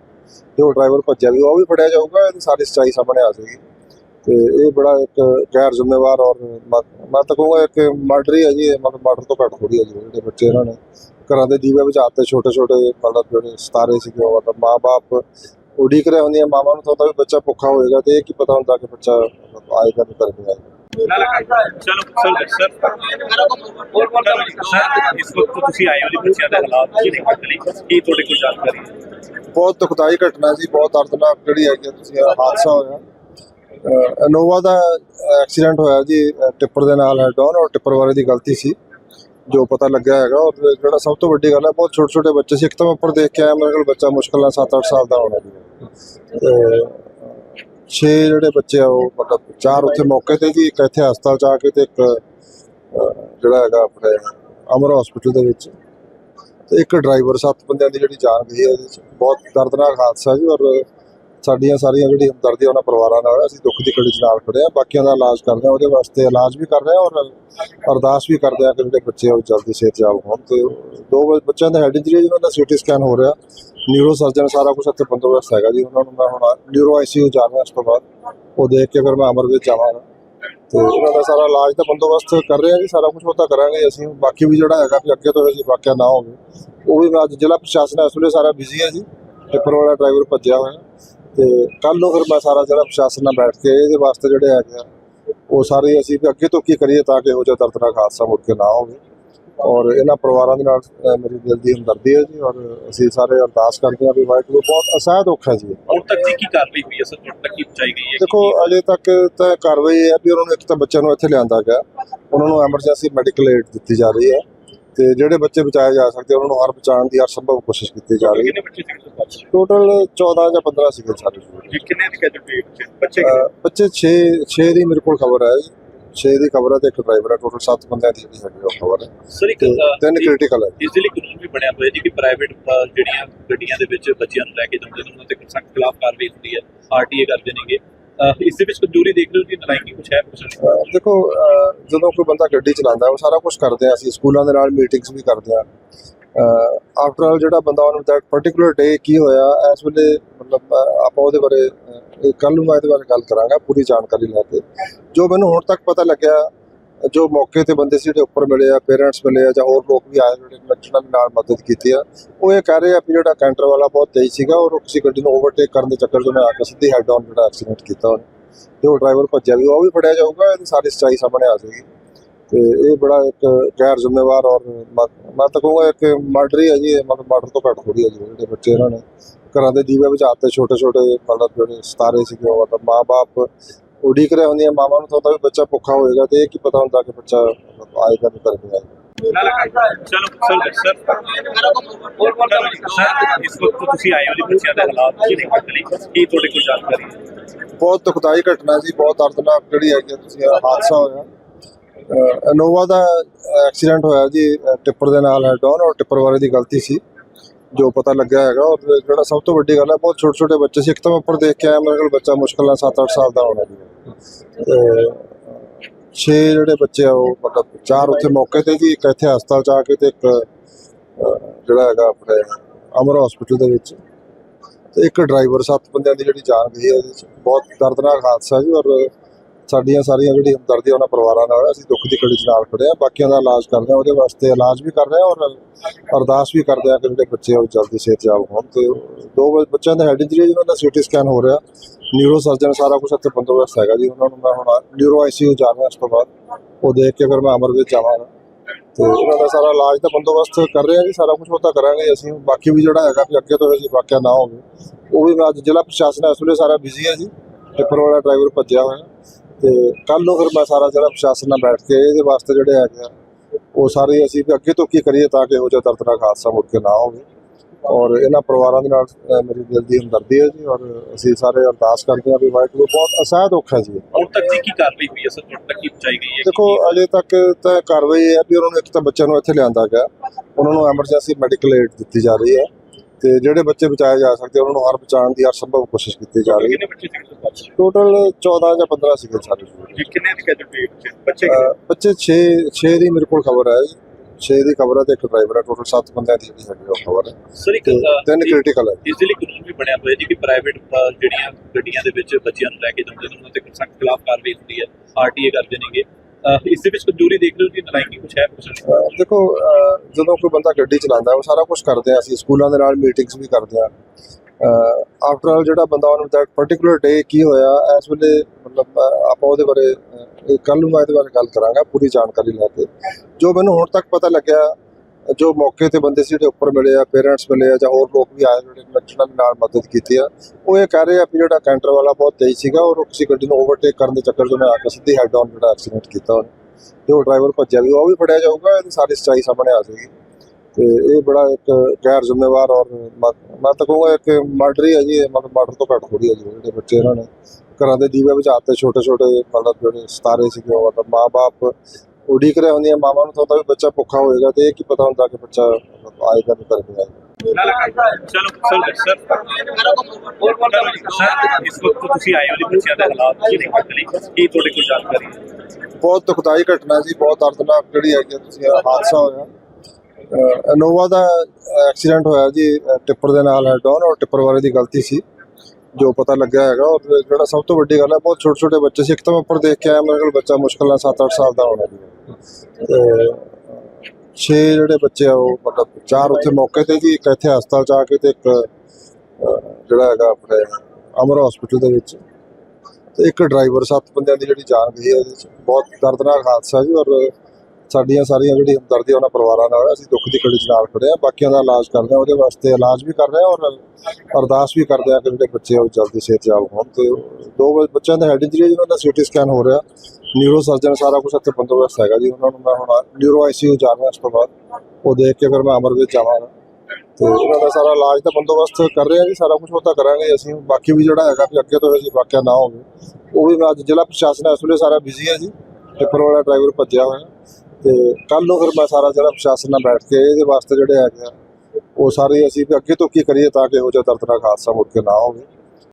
ਤੇ ਉਹ ਡਰਾਈਵਰ ਭੱਜਿਆ ਵੀ, ਉਹ ਵੀ ਫੜਿਆ ਜਾਊਗਾ, ਇਹਦੀ ਸਾਰੀ ਸੱਚਾਈ ਸਾਹਮਣੇ ਆ ਜਾਏਗੀ। ਤੇ ਇਹ ਬੜਾ ਇੱਕ ਗੈਰ ਜ਼ਿੰਮੇਵਾਰ ਔਰ ਮ- ਮੈਂ ਤਾਂ ਕਹੂੰਗਾ ਇੱਕ ਮਰਡਰ ਹੀ ਹੈ ਜੀ, ਇਹ ਮਤਲਬ ਮਰਡਰ ਤੋਂ ਘੱਟ ਥੋੜੀ ਹੈ ਜੀ ਜਿਹੜੇ ਬੱਚੇ ਇਹਨਾਂ ਨੇ। ਘਰਾਂ ਦੇ ਦੀਵੇ ਬੁਝਾਤੇ ਛੋਟੇ ਛੋਟੇ ਮਤਲਬ ਜਿਹੜੇ ਸਤਾਰੇ ਸੀਗੇ, ਉਹ ਮਤਲਬ ਮਾਂ-ਬਾਪ ਉਡੀਕ ਰਹੇ ਹੁੰਦੀਆਂ ਮਾਵਾਂ ਨੂੰ ਤਾਂ ਹੁੰਦਾ ਵੀ ਬੱਚਾ ਭੁੱਖਾ ਹੋਏਗਾ ਤੇ ਇਹ ਕੀ ਪਤਾ ਹੁੰਦਾ ਕਿ ਬੱਚਾ ਆਏਗਾ ਨਹੀਂ ਕਰੇਗਾ ਚਲੋ ਸਰ ਸਰ ਸਰ ਇਸ ਵਕਤ ਤੁਸੀਂ ਆਏ ਹੋ ਜੀ ਬੱਚਿਆਂ ਦੇ ਹਾਲਾਤ ਕੀ ਨੇ ਲਈ? ਕੀ ਤੁਹਾਡੇ ਕੋਲ ਜਾਣਕਾਰੀ ਹੈ? ਬਹੁਤ ਦੁਖਦਾਈ ਘਟਨਾ ਜੀ ਬਹੁਤ ਦਰਦਨਾਕ ਜਿਹੜੀ ਹੈਗੀ ਤੁਸੀਂ ਹਾਦਸਾ ਹੋਇਆ। ਇਨੋਵਾ ਦਾ ਐਕਸੀਡੈਂਟ ਹੋਇਆ ਜੀ ਟਿੱਪਰ ਦੇ ਨਾਲ ਹੈਡ ਔਨ ਔਰ ਟਿੱਪਰ ਵਾਲੇ ਦੀ ਗਲਤੀ ਸੀ। ਜੋ ਪਤਾ ਲੱਗਿਆ ਹੈਗਾ ਔਰ ਜਿਹੜਾ ਸਭ ਤੋਂ ਵੱਡੀ ਗੱਲ ਹੈ, ਬਹੁਤ ਛੋਟੇ ਛੋਟੇ ਬੱਚੇ ਸੀ। ਇੱਕ ਤਾਂ ਮੈਂ ਉੱਪਰ ਦੇਖ ਕੇ ਆਇਆ, ਮੇਰੇ ਕੋਲ ਬੱਚਾ ਮੁਸ਼ਕਲ ਨਾਲ 7-8 ਸਾਲ ਦਾ ਹੋਣਾ ਜੀ। ਤੇ ਛੇ ਜਿਹੜੇ ਬੱਚੇ ਆ, ਉਹ ਮਤਲਬ ਚਾਰ ਉੱਥੇ ਮੌਕੇ ਤੇ ਜੀ ਇੱਕ ਇੱਥੇ ਹਸਪਤਾਲ ਚ ਆ ਕੇ ਤੇ ਇੱਕ ਜਿਹੜਾ ਹੈਗਾ ਆਪਣੇ ਅਮਰ ਹਸਪੀਟਲ ਦੇ ਵਿੱਚ। ਤੇ ਇੱਕ ਡਰਾਈਵਰ ਸੱਤ ਬੰਦਿਆਂ ਦੀ ਜਿਹੜੀ ਜਾਨ ਗਈ ਹੈ, ਇਹਦੇ ਵਿੱਚ ਬਹੁਤ ਦਰਦਨਾਕ ਹਾਦਸਾ ਜੀ ਔਰ ਸਾਡੀਆਂ ਸਾਰੀਆਂ ਜਿਹੜੀ ਹਮਦਰਦੀ ਉਹਨਾਂ ਪਰਿਵਾਰਾਂ ਨਾਲ, ਅਸੀਂ ਦੁੱਖ ਦੀ ਘੜੀ 'ਚ ਨਾਲ ਖੜੇ ਆ ਬਾਕੀਆਂ ਦਾ ਇਲਾਜ ਕਰਦੇ ਆ ਉਹਦੇ ਵਾਸਤੇ ਇਲਾਜ ਵੀ ਕਰ ਰਹੇ ਆ ਔਰ ਅਰਦਾਸ ਵੀ ਕਰਦੇ ਆ ਕਿ ਜਿਹੜੇ ਬੱਚੇ ਆ ਉਹ ਜਲਦੀ ਸਿਹਤਯਾਬ ਹੋਣ ਤੇ ਦੋ ਬੱਚਿਆਂ ਦਾ ਹੈਡ ਇੰਜਰੀ ਜਿਹਨਾਂ ਦਾ ਸੀਟੀ ਸਕੈਨ ਹੋ ਰਿਹਾ ਨਿਊਰੋ ਸਰਜਨ ਸਾਰਾ ਕੁਝ ਇੱਥੇ ਬੰਦੋਬਸਤ ਹੈਗਾ ਜੀ, ਉਹਨਾਂ ਨੂੰ ਮੈਂ ਹੁਣ ਨਿਊਰੋ ਆਈਸੀਯੂ ਜਾ ਰਿਹਾ ਉਸ ਤੋਂ ਬਾਅਦ, ਉਹ ਦੇਖ ਕੇ ਫਿਰ ਮੈਂ ਅਮਰ ਵਿੱਚ ਜਾਵਾਂਗਾ ਤੇ ਉਹਨਾਂ ਦਾ ਸਾਰਾ ਇਲਾਜ ਦਾ ਬੰਦੋਬਸਤ ਕਰ ਰਹੇ ਆ ਜੀ, ਸਾਰਾ ਕੁਝ ਉਹ ਤਾਂ ਕਰਾਂਗੇ ਅਸੀਂ ਬਾਕੀ ਵੀ ਜਿਹੜਾ ਹੈਗਾ ਵੀ ਅੱਗੇ ਤੋਂ ਇਹ ਵਾਕਿਆ ਨਾ ਹੋਵੇ, ਉਹ ਵੀ ਅੱਜ ਜ਼ਿਲ੍ਹਾ ਪ੍ਰਸ਼ਾਸਨ ਇਸ ਵੇਲੇ ਸਾਰਾ ਬਿਜ਼ੀ ਹੈ ਜੀ, ਟਿੱਪਰ ਵਾਲਾ ਡਰਾਈਵਰ ਭੱਜਿਆ ਹੋਇਆ। ਤੇ ਕੱਲ ਨੂੰ ਫਿਰ ਮੈਂ ਸਾਰਾ ਜ਼ਿਲ੍ਹਾ ਪ੍ਰਸ਼ਾਸਨ ਨਾਲ ਬੈਠ ਕੇ ਇਹਦੇ ਵਾਸਤੇ ਜਿਹੜੇ ਹੈਗੇ ਆ ਉਹ ਸਾਰੇ ਅਸੀਂ ਵੀ ਅੱਗੇ ਤੋਂ ਕੀ ਕਰੀਏ ਤਾਂ ਕਿ ਇਹੋ ਜਿਹਾ ਦਰਦਨਾਕ ਹਾਦਸਾ ਮੁੜ ਕੇ ਨਾ ਹੋਵੇ। ਔਰ ਇਹਨਾਂ ਪਰਿਵਾਰਾਂ ਦੇ ਨਾਲ ਮੇਰੀ ਦਿਲ ਦੀ ਹਮਦਰਦੀ ਹੈ ਜੀ ਔਰ ਅਸੀਂ ਸਾਰੇ ਅਰਦਾਸ ਕਰਦੇ ਹਾਂ ਵੀ ਵਾਹਿਗੁਰੂ ਬਹੁਤ ਅਸਹਿ ਦੁੱਖ ਹੈ ਜੀ। ਹੁਣ ਤੱਕ ਕੀ ਕਾਰਵਾਈ ਹੋਈ ਹੈ ਸਰ? ਤੁਹਾਡੇ ਤੱਕ ਕੀ ਪਹੁੰਚਾਈ ਗਈ ਹੈ? ਦੇਖੋ ਅਜੇ ਤੱਕ ਤਾਂ ਕਾਰਵਾਈ ਇਹ ਹੈ ਵੀ ਉਹਨਾਂ ਨੂੰ ਇੱਕ ਤਾਂ ਬੱਚਿਆਂ ਨੂੰ ਇੱਥੇ ਲਿਆਂਦਾ ਗਿਆ। ਉਹਨਾਂ ਨੂੰ ਐਮਰਜੈਂਸੀ ਮੈਡੀਕਲ ਏਡ ਦਿੱਤੀ ਜਾ ਰਹੀ ਹੈ। ਤੇ ਜਿਹੜੇ ਬੱਚੇ ਬਚਾਏ ਜਾ ਸਕਦੇ ਉਹਨਾਂ ਨੂੰ ਹਰ ਬਚਾਉਣ ਦੀ ਹਰ ਸੰਭਵ ਕੋਸ਼ਿਸ਼ ਕੀਤੀ ਜਾ ਰਹੀ ਹੈ। ਟੋਟਲ 14 ਜਾਂ 15 ਸੀਗੇ ਸਾਰੇ ਜੀ ਕਿੰਨੇ ਦੀ ਕੈਜੂਅਲਟੀ ਬੱਚੇ? ਬੱਚੇ 6 6 ਦੀ ਮੇਰੇ ਕੋਲ ਖਬਰ ਹੈ। 6 ਦੀ ਖਬਰ ਹੈ ਤੇ ਇੱਕ ਡਰਾਈਵਰ ਹੈ। ਟੋਟਲ 7 ਬੰਦਿਆਂ ਦੀ ਜਿਹੜੀ ਹੈਗੀ ਉਹ ਖਬਰ ਹੈ। ਸਰ ਇੱਕ ਤਿੰਨ ਕ੍ਰਿਟੀਕਲ ਹੈ। ਇਸ ਦੇ ਲਈ ਕਾਨੂੰਨ ਵੀ ਬਣਿਆ ਹੋਇਆ ਜੀ ਕਿ ਪ੍ਰਾਈਵੇਟ ਜਿਹੜੀਆਂ ਗੱਡੀਆਂ ਦੇ ਵਿੱਚ ਬੱਚਿਆਂ ਨੂੰ ਲੈ ਕੇ ਜਾਂਦੇ ਨੇ ਉਹਨਾਂ ਤੇ ਸਖਤ ਖਿਲਾਫ ਕਾਰਵਾਈ ਹੁੰਦੀ ਹੈ। ਆਰਟੀਏ ਕਰਦੇ ਨੇਗੇ। ਇਸ ਦੇ ਵਿੱਚ ਕਮਜ਼ੋਰੀ ਦੇਖ ਰਹੇ ਹੋ ਜੀ ਨਲਾਇਕੀ ਕੁਛ ਹੈ ਕੁਛ ਦੇਖੋ ਜਦੋਂ ਕੋਈ ਬੰਦਾ ਗੱਡੀ ਚਲਾਉਂਦਾ ਉਹ ਸਾਰਾ ਕੁਝ ਕਰਦੇ ਆ, ਅਸੀਂ ਸਕੂਲਾਂ ਦੇ ਨਾਲ ਮੀਟਿੰਗਸ ਵੀ ਕਰਦੇ ਆ। ਆਫਟਰ ਆਲ ਜਿਹੜਾ ਬੰਦਾ ਉਹਨੂੰ ਦੈਟ ਪਾਰਟਿਕੂਲਰ ਡੇ ਕੀ ਹੋਇਆ, ਇਸ ਵੇਲੇ ਮਤਲਬ ਆਪਾਂ ਉਹਦੇ ਬਾਰੇ ਕੱਲ ਨੂੰ ਮੈਂ ਇਹਦੇ ਬਾਰੇ ਗੱਲ ਕਰਾਂਗਾ, ਪੂਰੀ ਜਾਣਕਾਰੀ ਲੈ ਕੇ। ਜੋ ਮੈਨੂੰ ਹੁਣ ਤੱਕ ਪਤਾ ਲੱਗਿਆ ਜੋ ਮੌਕੇ ਤੇ ਬੰਦੇ ਸੀ ਜਿਹੜੇ ਉੱਪਰ ਮਿਲੇ ਆ ਪੇਰੈਂਟਸ ਮਿਲੇ ਆ ਜਾਂ ਹੋਰ ਲੋਕ ਵੀ ਆਏ ਜਿਹੜੇ ਜਿਨ੍ਹਾਂ ਦੇ ਨਾਲ ਮਦਦ ਕੀਤੀ ਆ। ਉਹ ਇਹ ਕਹਿ ਰਹੇ ਆ ਵੀ ਜਿਹੜਾ ਕੈਂਟਰ ਵਾਲਾ ਬਹੁਤ ਤੇਜ਼ ਸੀਗਾ ਔਰ ਉਹ ਕਿਸੇ ਗੱਡੀ ਨੂੰ ਓਵਰਟੇਕ ਕਰਨ ਦੇ ਚੱਕਰ 'ਚ ਉਹਨੇ ਆ ਕੇ ਸਿੱਧੀ ਹੈਡ ਆਨ ਜਿਹੜਾ ਐਕਸੀਡੈਂਟ ਕੀਤਾ ਉਹਨੇ। ਤੇ ਉਹ ਡਰਾਈਵਰ ਭੱਜਿਆ ਵੀ, ਉਹ ਵੀ ਫੜਿਆ ਜਾਊਗਾ, ਇਹਦੀ ਸਾਰੀ ਸੱਚਾਈ ਸਾਹਮਣੇ ਆ ਜਾਏਗੀ। ਤੇ ਇਹ ਬੜਾ ਇੱਕ ਗੈਰ ਜ਼ਿੰਮੇਵਾਰ ਔਰ ਮੈਂ ਤਾਂ ਕਹੂੰਗਾ ਇੱਕ ਮਰਡਰ ਹੀ ਹੈ ਜੀ, ਇਹ ਮਤਲਬ ਮਰਡਰ ਤੋਂ ਘੱਟ ਥੋੜੀ ਹੈ ਜੀ, ਜਿਹੜੇ ਬੱਚੇ ਇਹਨਾਂ ਨੇ। ਘਰਾਂ ਦੇ ਦੀਵੇ ਵਿੱਚ ਆਤੇ ਛੋਟੇ ਛੋਟੇ ਮਤਲਬ ਜਿਹੜੇ ਸਤਾਰੇ ਸੀਗੇ, ਉਹ ਮਤਲਬ ਮਾਂ-ਬਾਪ ਉਡੀਕ ਰਹੇ ਹੁੰਦੀਆਂ ਮਾਵਾਂ ਨੂੰ ਤਾਂ ਹੁੰਦਾ ਵੀ ਬੱਚਾ ਭੁੱਖਾ ਹੋਏਗਾ ਤੇ ਇਹ ਕੀ ਪਤਾ ਹੁੰਦਾ ਕਿ ਬੱਚਾ ਆਏਗਾ ਨਹੀਂ ਕਰੇਗਾ ਚਲੋ ਸਰ ਸਰ ਸਰ ਇਸ ਵਕਤ ਤੁਸੀਂ ਆਏ ਹੋ ਬੱਚਿਆਂ ਦੇ ਹਾਲਾਤ ਕੀ ਨੇ ਲਈ ਕੀ ਤੁਹਾਡੇ ਕੋਲ ਜਾਣਕਾਰੀ ਬਹੁਤ ਦੁਖਦਾਈ ਘਟਨਾ ਸੀ ਬਹੁਤ ਦਰਦਨਾਕ ਜਿਹੜੀ ਹੈਗੀ ਆ, ਤੁਸੀਂ ਹਾਦਸਾ ਹੋਇਆ। ਅਹ ਇਨੋਵਾ ਦਾ ਐਕਸੀਡੈਂਟ ਹੋਇਆ ਜੀ ਟਿੱਪਰ ਦੇ ਨਾਲ ਹੈਡ ਔਨ ਔਰ ਟਿੱਪਰ ਵਾਲੇ ਦੀ ਗਲਤੀ ਸੀ। ਜੋ ਪਤਾ ਲੱਗਿਆ ਹੈਗਾ, ਔਰ ਜਿਹੜਾ ਸਭ ਤੋਂ ਵੱਡੀ ਗੱਲ ਹੈ, ਬਹੁਤ ਛੋਟੇ ਛੋਟੇ ਬੱਚੇ ਸੀ। ਇੱਕ ਤਾਂ ਮੈਂ ਉੱਪਰ ਦੇਖ ਕੇ ਆਇਆ, ਮੇਰੇ ਕੋਲ ਬੱਚਾ ਮੁਸ਼ਕਲ ਨਾਲ 7-8 ਸਾਲ ਦਾ ਹੋਣਾ ਜੀ। ਤੇ ਛੇ ਜਿਹੜੇ ਬੱਚੇ ਆ, ਉਹ ਮਤਲਬ ਚਾਰ ਉੱਥੇ ਮੌਕੇ ਤੇ ਜੀ, ਇੱਕ ਇੱਥੇ ਹਸਪਤਾਲ ਚ ਆ ਕੇ ਤੇ ਇੱਕ ਜਿਹੜਾ ਹੈਗਾ ਆਪਣੇ ਅਮਰ ਹਸਪੀਟਲ ਦੇ ਵਿੱਚ। ਤੇ ਇੱਕ ਡਰਾਈਵਰ ਸੱਤ ਬੰਦਿਆਂ ਦੀ ਜਿਹੜੀ ਜਾਨ ਗਈ ਹੈ ਬਹੁਤ ਦਰਦਨਾਕ ਹਾਦਸਾ ਜੀ, ਔਰ ਸਾਡੀਆਂ ਸਾਰੀਆਂ ਜਿਹੜੀ ਹਮਦਰਦੀ ਉਹਨਾਂ ਪਰਿਵਾਰਾਂ ਨਾਲ, ਅਸੀਂ ਦੁੱਖ ਦੀ ਘੜੀ 'ਚ ਨਾਲ ਖੜੇ ਆ ਬਾਕੀਆਂ ਦਾ ਇਲਾਜ ਕਰ ਰਹੇ ਆ ਉਹਦੇ ਵਾਸਤੇ ਇਲਾਜ ਵੀ ਕਰ ਰਹੇ ਆ ਔਰ ਅਰਦਾਸ ਵੀ ਕਰਦੇ ਆ ਕਿ ਜਿਹੜੇ ਬੱਚੇ ਆ ਉਹ ਜਲਦੀ ਸਿਹਤਯਾਬ ਹੋਣ ਤੇ ਦੋ ਬੱਚਿਆਂ ਦਾ ਹੈਡ ਇੰਜਰੀ ਜਿਹਨਾਂ ਦਾ ਸੀਟੀ ਸਕੈਨ ਹੋ ਰਿਹਾ ਨਿਊਰੋ ਸਰਜਨ ਸਾਰਾ ਕੁਝ ਇੱਥੇ ਬੰਦੋਬਸਤ ਹੈਗਾ ਜੀ, ਉਹਨਾਂ ਨੂੰ ਮੈਂ ਹੁਣ ਨਿਊਰੋ ਆਈਸੀਯੂ ਜਾ ਰਿਹਾ ਉਸ ਤੋਂ ਬਾਅਦ, ਉਹ ਦੇਖ ਕੇ ਫਿਰ ਮੈਂ ਅਮਰ ਵਿੱਚ ਜਾਵਾਂਗਾ। ਤੇ ਉਹਨਾਂ ਦਾ ਸਾਰਾ ਇਲਾਜ ਦਾ ਬੰਦੋਬਸਤ ਕਰ ਰਹੇ ਆ ਜੀ, ਸਾਰਾ ਕੁਝ ਉਹ ਤਾਂ ਕਰਾਂਗੇ ਅਸੀਂ, ਬਾਕੀ ਵੀ ਜਿਹੜਾ ਹੈਗਾ ਵੀ ਅੱਗੇ ਤੋਂ ਇਹ ਵਾਕਿਆ ਨਾ ਹੋਵੇ, ਉਹ ਵੀ ਮੈਂ ਅੱਜ ਜ਼ਿਲ੍ਹਾ ਪ੍ਰਸ਼ਾਸਨ ਇਸ ਵੇਲੇ ਸਾਰਾ ਬਿਜ਼ੀ ਹੈ ਜੀ, ਟਿੱਪਰ ਵਾਲਾ ਡਰਾਈਵਰ ਭੱਜਿਆ ਹੋਇਆ। ਤੇ ਕੱਲ ਨੂੰ ਫਿਰ ਮੈਂ ਸਾਰਾ ਜ਼ਿਲ੍ਹਾ ਪ੍ਰਸ਼ਾਸਨ ਨਾਲ ਬੈਠ ਕੇ ਇਹਦੇ ਵਾਸਤੇ ਜਿਹੜੇ ਹੈਗੇ ਆ ਉਹ ਸਾਰੇ ਅਸੀਂ ਵੀ ਅੱਗੇ ਤੋਂ ਕੀ ਕਰੀਏ ਤਾਂ ਕਿ ਇਹੋ ਜਿਹਾ ਦਰਦਨਾਕ ਹਾਦਸਾ ਮੁੜ ਕੇ ਨਾ ਹੋਵੇ। ਔਰ ਇਹਨਾਂ ਪਰਿਵਾਰਾਂ ਦੇ ਨਾਲ ਅ, ਮੇਰੀ ਦਿਲ ਦੀ ਹਮਦਰਦੀ ਹੈ ਜੀ ਔਰ ਅਸੀਂ ਸਾਰੇ ਅਰਦਾਸ ਕਰਦੇ ਹਾਂ ਵੀ ਵਾਹਿਗੁਰੂ ਬਹੁਤ ਅਸਾਧ ਔਖਾ ਜੀ। ਹੁਣ ਤੱਕ ਕੀ ਕਾਰਵਾਈ ਹੋਈ ਹੈ ਸਰ? ਤੁਹਾਡੇ ਤੱਕ ਕੀ ਪਹੁੰਚਾਈ ਗਈ ਹੈ? ਦੇਖੋ ਅਜੇ ਤੱਕ ਤਾਂ ਕਾਰਵਾਈ ਇਹ ਹੈ ਵੀ ਉਹਨਾਂ ਨੂੰ ਇੱਕ ਤਾਂ ਬੱਚਿਆਂ ਨੂੰ ਇੱਥੇ ਲਿਆਂਦਾ ਗਿਆ। ਉਹਨਾਂ ਨੂੰ ਐਮਰਜੈਂਸੀ ਮੈਡੀਕਲ ਏਡ ਦਿੱਤੀ ਜਾ ਰਹੀ ਹੈ। ਤੇ ਜਿਹੜੇ ਬੱਚੇ ਬਚਾਏ ਜਾ ਸਕਦੇ ਉਹਨਾਂ ਨੂੰ ਹਰ ਬਚਾਉਣ ਦੀ ਹਰ ਸੰਭਵ ਕੋਸ਼ਿਸ਼ ਕੀਤੀ ਜਾ ਰਹੀ ਹੈ। ਕਿੰਨੇ ਬੱਚੇ ਸੀ ਬੱਚੇ? ਟੋਟਲ 14 ਜਾਂ 15 ਸੀਗੇ ਸਾਰੇ ਜੀ ਕਿੰਨੇ ਦੀ ਕੈਜੂਅਲਟੀ ਬੱਚੇ ਅਹ ਬੱਚੇ 6 6 ਦੀ ਮੇਰੇ ਕੋਲ ਖਬਰ ਹੈ 6 ਦੀ ਖਬਰ ਹੈ ਤੇ ਇੱਕ ਡਰਾਈਵਰ ਹੈ। ਟੋਟਲ 7 ਬੰਦਿਆਂ ਦੀ ਜਿਹੜੀ ਹੈਗੀ ਉਹ ਖਬਰ ਹੈ। ਸਰ ਇੱਕ ਤੇ ਤਿੰਨ ਕ੍ਰਿਟੀਕਲ ਹੈ। ਇਸ ਦੇ ਲਈ ਕਾਨੂੰਨ ਵੀ ਬਣਿਆ ਹੋਇਆ ਜੀ ਕਿ ਪ੍ਰਾਈਵੇਟ ਜਿਹੜੀਆਂ ਗੱਡੀਆਂ ਦੇ ਵਿੱਚ ਬੱਚਿਆਂ ਨੂੰ ਲੈ ਕੇ ਜਾਂਦੇ ਨੇ ਉਹਨਾਂ ਤੇ ਸਖਤ ਖਿਲਾਫ ਕਾਰਵਾਈ ਹੁੰਦੀ ਹੈ। ਆਰਟੀਏ ਕਰਦੇ ਨੇਗੇ। ਇਸ ਦੇ ਵਿੱਚ ਕਮਜ਼ੋਰੀ ਦੇਖ ਰਹੇ ਹੋ ਕਿ ਨਲਾਇਕੀ ਕੁਝ ਹੈ ਦੇਖੋ ਜਦੋਂ ਕੋਈ ਬੰਦਾ ਗੱਡੀ ਚਲਾਉਂਦਾ ਉਹ ਸਾਰਾ ਕੁਝ ਕਰਦੇ ਆ, ਅਸੀਂ ਸਕੂਲਾਂ ਦੇ ਨਾਲ ਮੀਟਿੰਗਸ ਵੀ ਕਰਦੇ ਆ। ਆਫਟਰ ਆਲ ਜਿਹੜਾ ਬੰਦਾ ਉਹਨੂੰ ਦੈਟ ਪਾਰਟਿਕੂਲਰ ਡੇ ਕੀ ਹੋਇਆ, ਇਸ ਵੇਲੇ ਮਤਲਬ ਆਪਾਂ ਉਹਦੇ ਬਾਰੇ ਕੱਲ ਨੂੰ ਮੈਂ ਇਹਦੇ ਬਾਰੇ ਗੱਲ ਕਰਾਂਗਾ, ਪੂਰੀ ਜਾਣਕਾਰੀ ਲੈ ਕੇ। ਜੋ ਮੈਨੂੰ ਹੁਣ ਤੱਕ ਪਤਾ ਲੱਗਿਆ ਜੋ ਮੌਕੇ ਤੇ ਬੰਦੇ ਸੀ ਜਿਹੜੇ ਉੱਪਰ ਮਿਲੇ ਆ ਪੇਰੈਂਟਸ ਮਿਲੇ ਆ ਜਾਂ ਹੋਰ ਲੋਕ ਵੀ ਆਏ ਜਿਹੜੇ ਨੱਚਣ ਨਾਲ ਮਦਦ ਕੀਤੀ ਆ, ਉਹ ਇਹ ਕਹਿ ਰਹੇ ਆ ਵੀ ਜਿਹੜਾ ਕੈਂਟਰ ਵਾਲਾ ਬਹੁਤ ਤੇਜ਼ ਸੀਗਾ ਔਰ ਉਹ ਕਿਸੇ ਗੱਡੀ ਨੂੰ ਓਵਰਟੇਕ ਕਰਨ ਦੇ ਚੱਕਰ 'ਚ ਮੈਂ ਆ ਕੇ ਸਿੱਧੀ ਹੈਡ ਆਨ ਜਿਹੜਾ ਐਕਸੀਡੈਂਟ ਕੀਤਾ ਉਹਨੇ। ਤੇ ਉਹ ਡਰਾਈਵਰ ਭੱਜਿਆ ਵੀ, ਉਹ ਵੀ ਫੜਿਆ ਜਾਊਗਾ, ਇਹਦੀ ਸਾਰੀ ਸੱਚਾਈ ਸਾਹਮਣੇ ਆ ਜਾਏਗੀ। ਤੇ ਇਹ ਬੜਾ ਇੱਕ ਗੈਰ ਜ਼ਿੰਮੇਵਾਰ ਔਰ ਮ- ਮੈਂ ਤਾਂ ਕਹੂੰਗਾ ਇੱਕ ਮਰਡਰ ਹੀ ਹੈ ਜੀ, ਇਹ ਮਤਲਬ ਮਰਡਰ ਤੋਂ ਘੱਟ ਥੋੜੀ ਹੈ ਜੀ, ਜਿਹੜੇ ਬੱਚੇ ਇਹਨਾਂ ਨੇ। ਘਰਾਂ ਦੇ ਦੀਵੇ ਬੁਝਾਤੇ ਛੋਟੇ ਛੋਟੇ ਮਤਲਬ ਜਿਹੜੇ ਸਤਾਰੇ ਸੀਗੇ, ਉਹ ਮਤਲਬ ਮਾਪੇ ਉਡੀਕ ਰਹੇ ਹੁੰਦੀਆਂ ਮਾਵਾਂ ਨੂੰ ਤਾਂ ਹੁੰਦਾ ਵੀ ਬੱਚਾ ਭੁੱਖਾ ਹੋਏਗਾ ਤੇ ਇਹ ਕੀ ਪਤਾ ਹੁੰਦਾ ਕਿ ਬੱਚਾ ਆਏਗਾ ਨਹੀਂ ਕਰੇਗਾ ਚਲੋ ਸਰ ਸਰ ਸਰ ਇਸ ਵਕਤ ਤੁਸੀਂ ਆਏ ਹੋ ਬੱਚਿਆਂ ਦੇ ਹਾਲਾਤ ਕੀ ਨੇ ਲਈ ਕੀ ਤੁਹਾਡੇ ਕੋਲ ਜਾਣਕਾਰੀ ਬਹੁਤ ਦੁਖਦਾਈ ਘਟਨਾ ਸੀ ਬਹੁਤ ਦਰਦਨਾਕ ਜਿਹੜੀ ਹੈਗੀ ਆ, ਤੁਸੀਂ ਹਾਦਸਾ ਹੋਇਆ। ਅਹ ਇਨੋਵਾ ਦਾ ਐਕਸੀਡੈਂਟ ਹੋਇਆ ਜੀ ਟਿੱਪਰ ਦੇ ਨਾਲ ਹੈ ਔਨ ਔਰ ਟਿੱਪਰ ਵਾਲੇ ਦੀ ਗਲਤੀ ਸੀ। ਜੋ ਪਤਾ ਲੱਗਾ ਹੈਗਾ, ਔਰ ਜਿਹੜਾ ਸਭ ਤੋਂ ਵੱਡੀ ਗੱਲ ਹੈ, ਬਹੁਤ ਛੋਟੇ ਛੋਟੇ ਬੱਚੇ ਸੀ। ਇੱਕ ਤਾਂ ਉੱਪਰ ਦੇਖ ਕੇ ਆਇਆ, ਮੇਰੇ ਕੋਲ ਬੱਚਾ ਮੁਸ਼ਕਲ ਨਾਲ 7-8 ਸਾਲ ਦਾ ਹੋਣਾ ਜੀ। ਤੇ ਛੇ ਜਿਹੜੇ ਬੱਚੇ ਆ, ਉਹ ਮਤਲਬ ਚਾਰ ਉੱਥੇ ਮੌਕੇ ਤੇ ਜੀ, ਇੱਕ ਇੱਥੇ ਹਸਪਤਾਲ ਚ ਆ ਕੇ ਤੇ ਇੱਕ ਜਿਹੜਾ ਹੈਗਾ ਆਪਣੇ ਅਮਰ ਹਸਪੀਟਲ ਦੇ ਵਿੱਚ। ਤੇ ਇੱਕ ਡਰਾਈਵਰ ਸੱਤ ਬੰਦਿਆਂ ਦੀ ਜਿਹੜੀ ਜਾਨ ਗਈ ਹੈ ਬਹੁਤ ਦਰਦਨਾਕ ਹਾਦਸਾ ਜੀ, ਔਰ ਸਾਡੀਆਂ ਸਾਰੀਆਂ ਜਿਹੜੀ ਹਮਦਰਦੀ ਉਹਨਾਂ ਪਰਿਵਾਰਾਂ ਨਾਲ ਅਸੀਂ ਦੁੱਖ ਦੀ ਘੜੀ ਚ ਨਾਲ ਖੜੇ ਆ ਬਾਕੀਆਂ ਦਾ ਇਲਾਜ ਕਰਦੇ ਆ ਉਹਦੇ ਵਾਸਤੇ ਇਲਾਜ ਵੀ ਕਰ ਰਹੇ ਆ ਔਰ ਅਰਦਾਸ ਵੀ ਕਰਦੇ ਆ ਕਿ ਜਿਹੜੇ ਬੱਚੇ ਆ, ਉਹ ਜਲਦੀ ਸਿਹਤਯਾਬ ਹੋਣ। ਤੇ ਦੋ ਬੱਚਿਆਂ ਦਾ ਹੈਡ ਇੰਜਰੀ ਜਿਹਨਾਂ ਦਾ ਸੀਟੀ ਸਕੈਨ ਹੋ ਰਿਹਾ ਨਿਊਰੋ ਸਰਜਨ ਸਾਰਾ ਕੁਝ ਇੱਥੇ ਬੰਦੋਬਸਤ ਹੈਗਾ ਜੀ। ਉਹਨਾਂ ਨੂੰ ਮੈਂ ਹੁਣ ਨਿਊਰੋ ਆਈਸੀਯੂ ਜਾ ਰਿਹਾ ਉਸ ਤੋਂ ਬਾਅਦ। ਉਹ ਦੇਖ ਕੇ ਫਿਰ ਮੈਂ ਅਮਰ ਵਿੱਚ ਜਾਵਾਂਗਾ। ਤੇ ਉਹਨਾਂ ਦਾ ਸਾਰਾ ਇਲਾਜ ਦਾ ਬੰਦੋਬਸਤ ਕਰ ਰਹੇ ਆ ਜੀ, ਸਾਰਾ ਕੁਝ ਉਹ ਤਾਂ ਕਰਾਂਗੇ ਅਸੀਂ। ਬਾਕੀ ਵੀ ਜਿਹੜਾ ਹੈਗਾ, ਵੀ ਅੱਗੇ ਤੋਂ ਇਹ ਵਾਕਿਆ ਨਾ ਹੋਵੇ। ਉਹ ਵੀ ਮੈਂ ਅੱਜ ਜ਼ਿਲ੍ਹਾ ਪ੍ਰਸ਼ਾਸਨ ਇਸ ਵੇਲੇ ਸਾਰਾ ਬਿਜ਼ੀ ਹੈ ਜੀ। ਟਿੱਪਰ ਵਾਲਾ ਡਰਾਈਵਰ ਭੱਜਿਆ ਹੋਇਆ। ਤੇ ਕੱਲ ਨੂੰ ਫਿਰ ਮੈਂ ਸਾਰਾ ਜਿਹੜਾ ਪ੍ਰਸ਼ਾਸਨ ਨਾਲ ਬੈਠ ਕੇ ਇਹਦੇ ਵਾਸਤੇ ਜਿਹੜੇ ਹੈਗੇ ਆ, ਉਹ ਸਾਰੇ ਅਸੀਂ ਵੀ ਅੱਗੇ ਤੋਂ ਕੀ ਕਰੀਏ ਤਾਂ ਕਿ ਉਹ ਜਿਹਾ ਦਰਦਨਾਕ ਹਾਦਸਾ ਮੁੜ ਕੇ ਨਾ ਹੋਵੇ।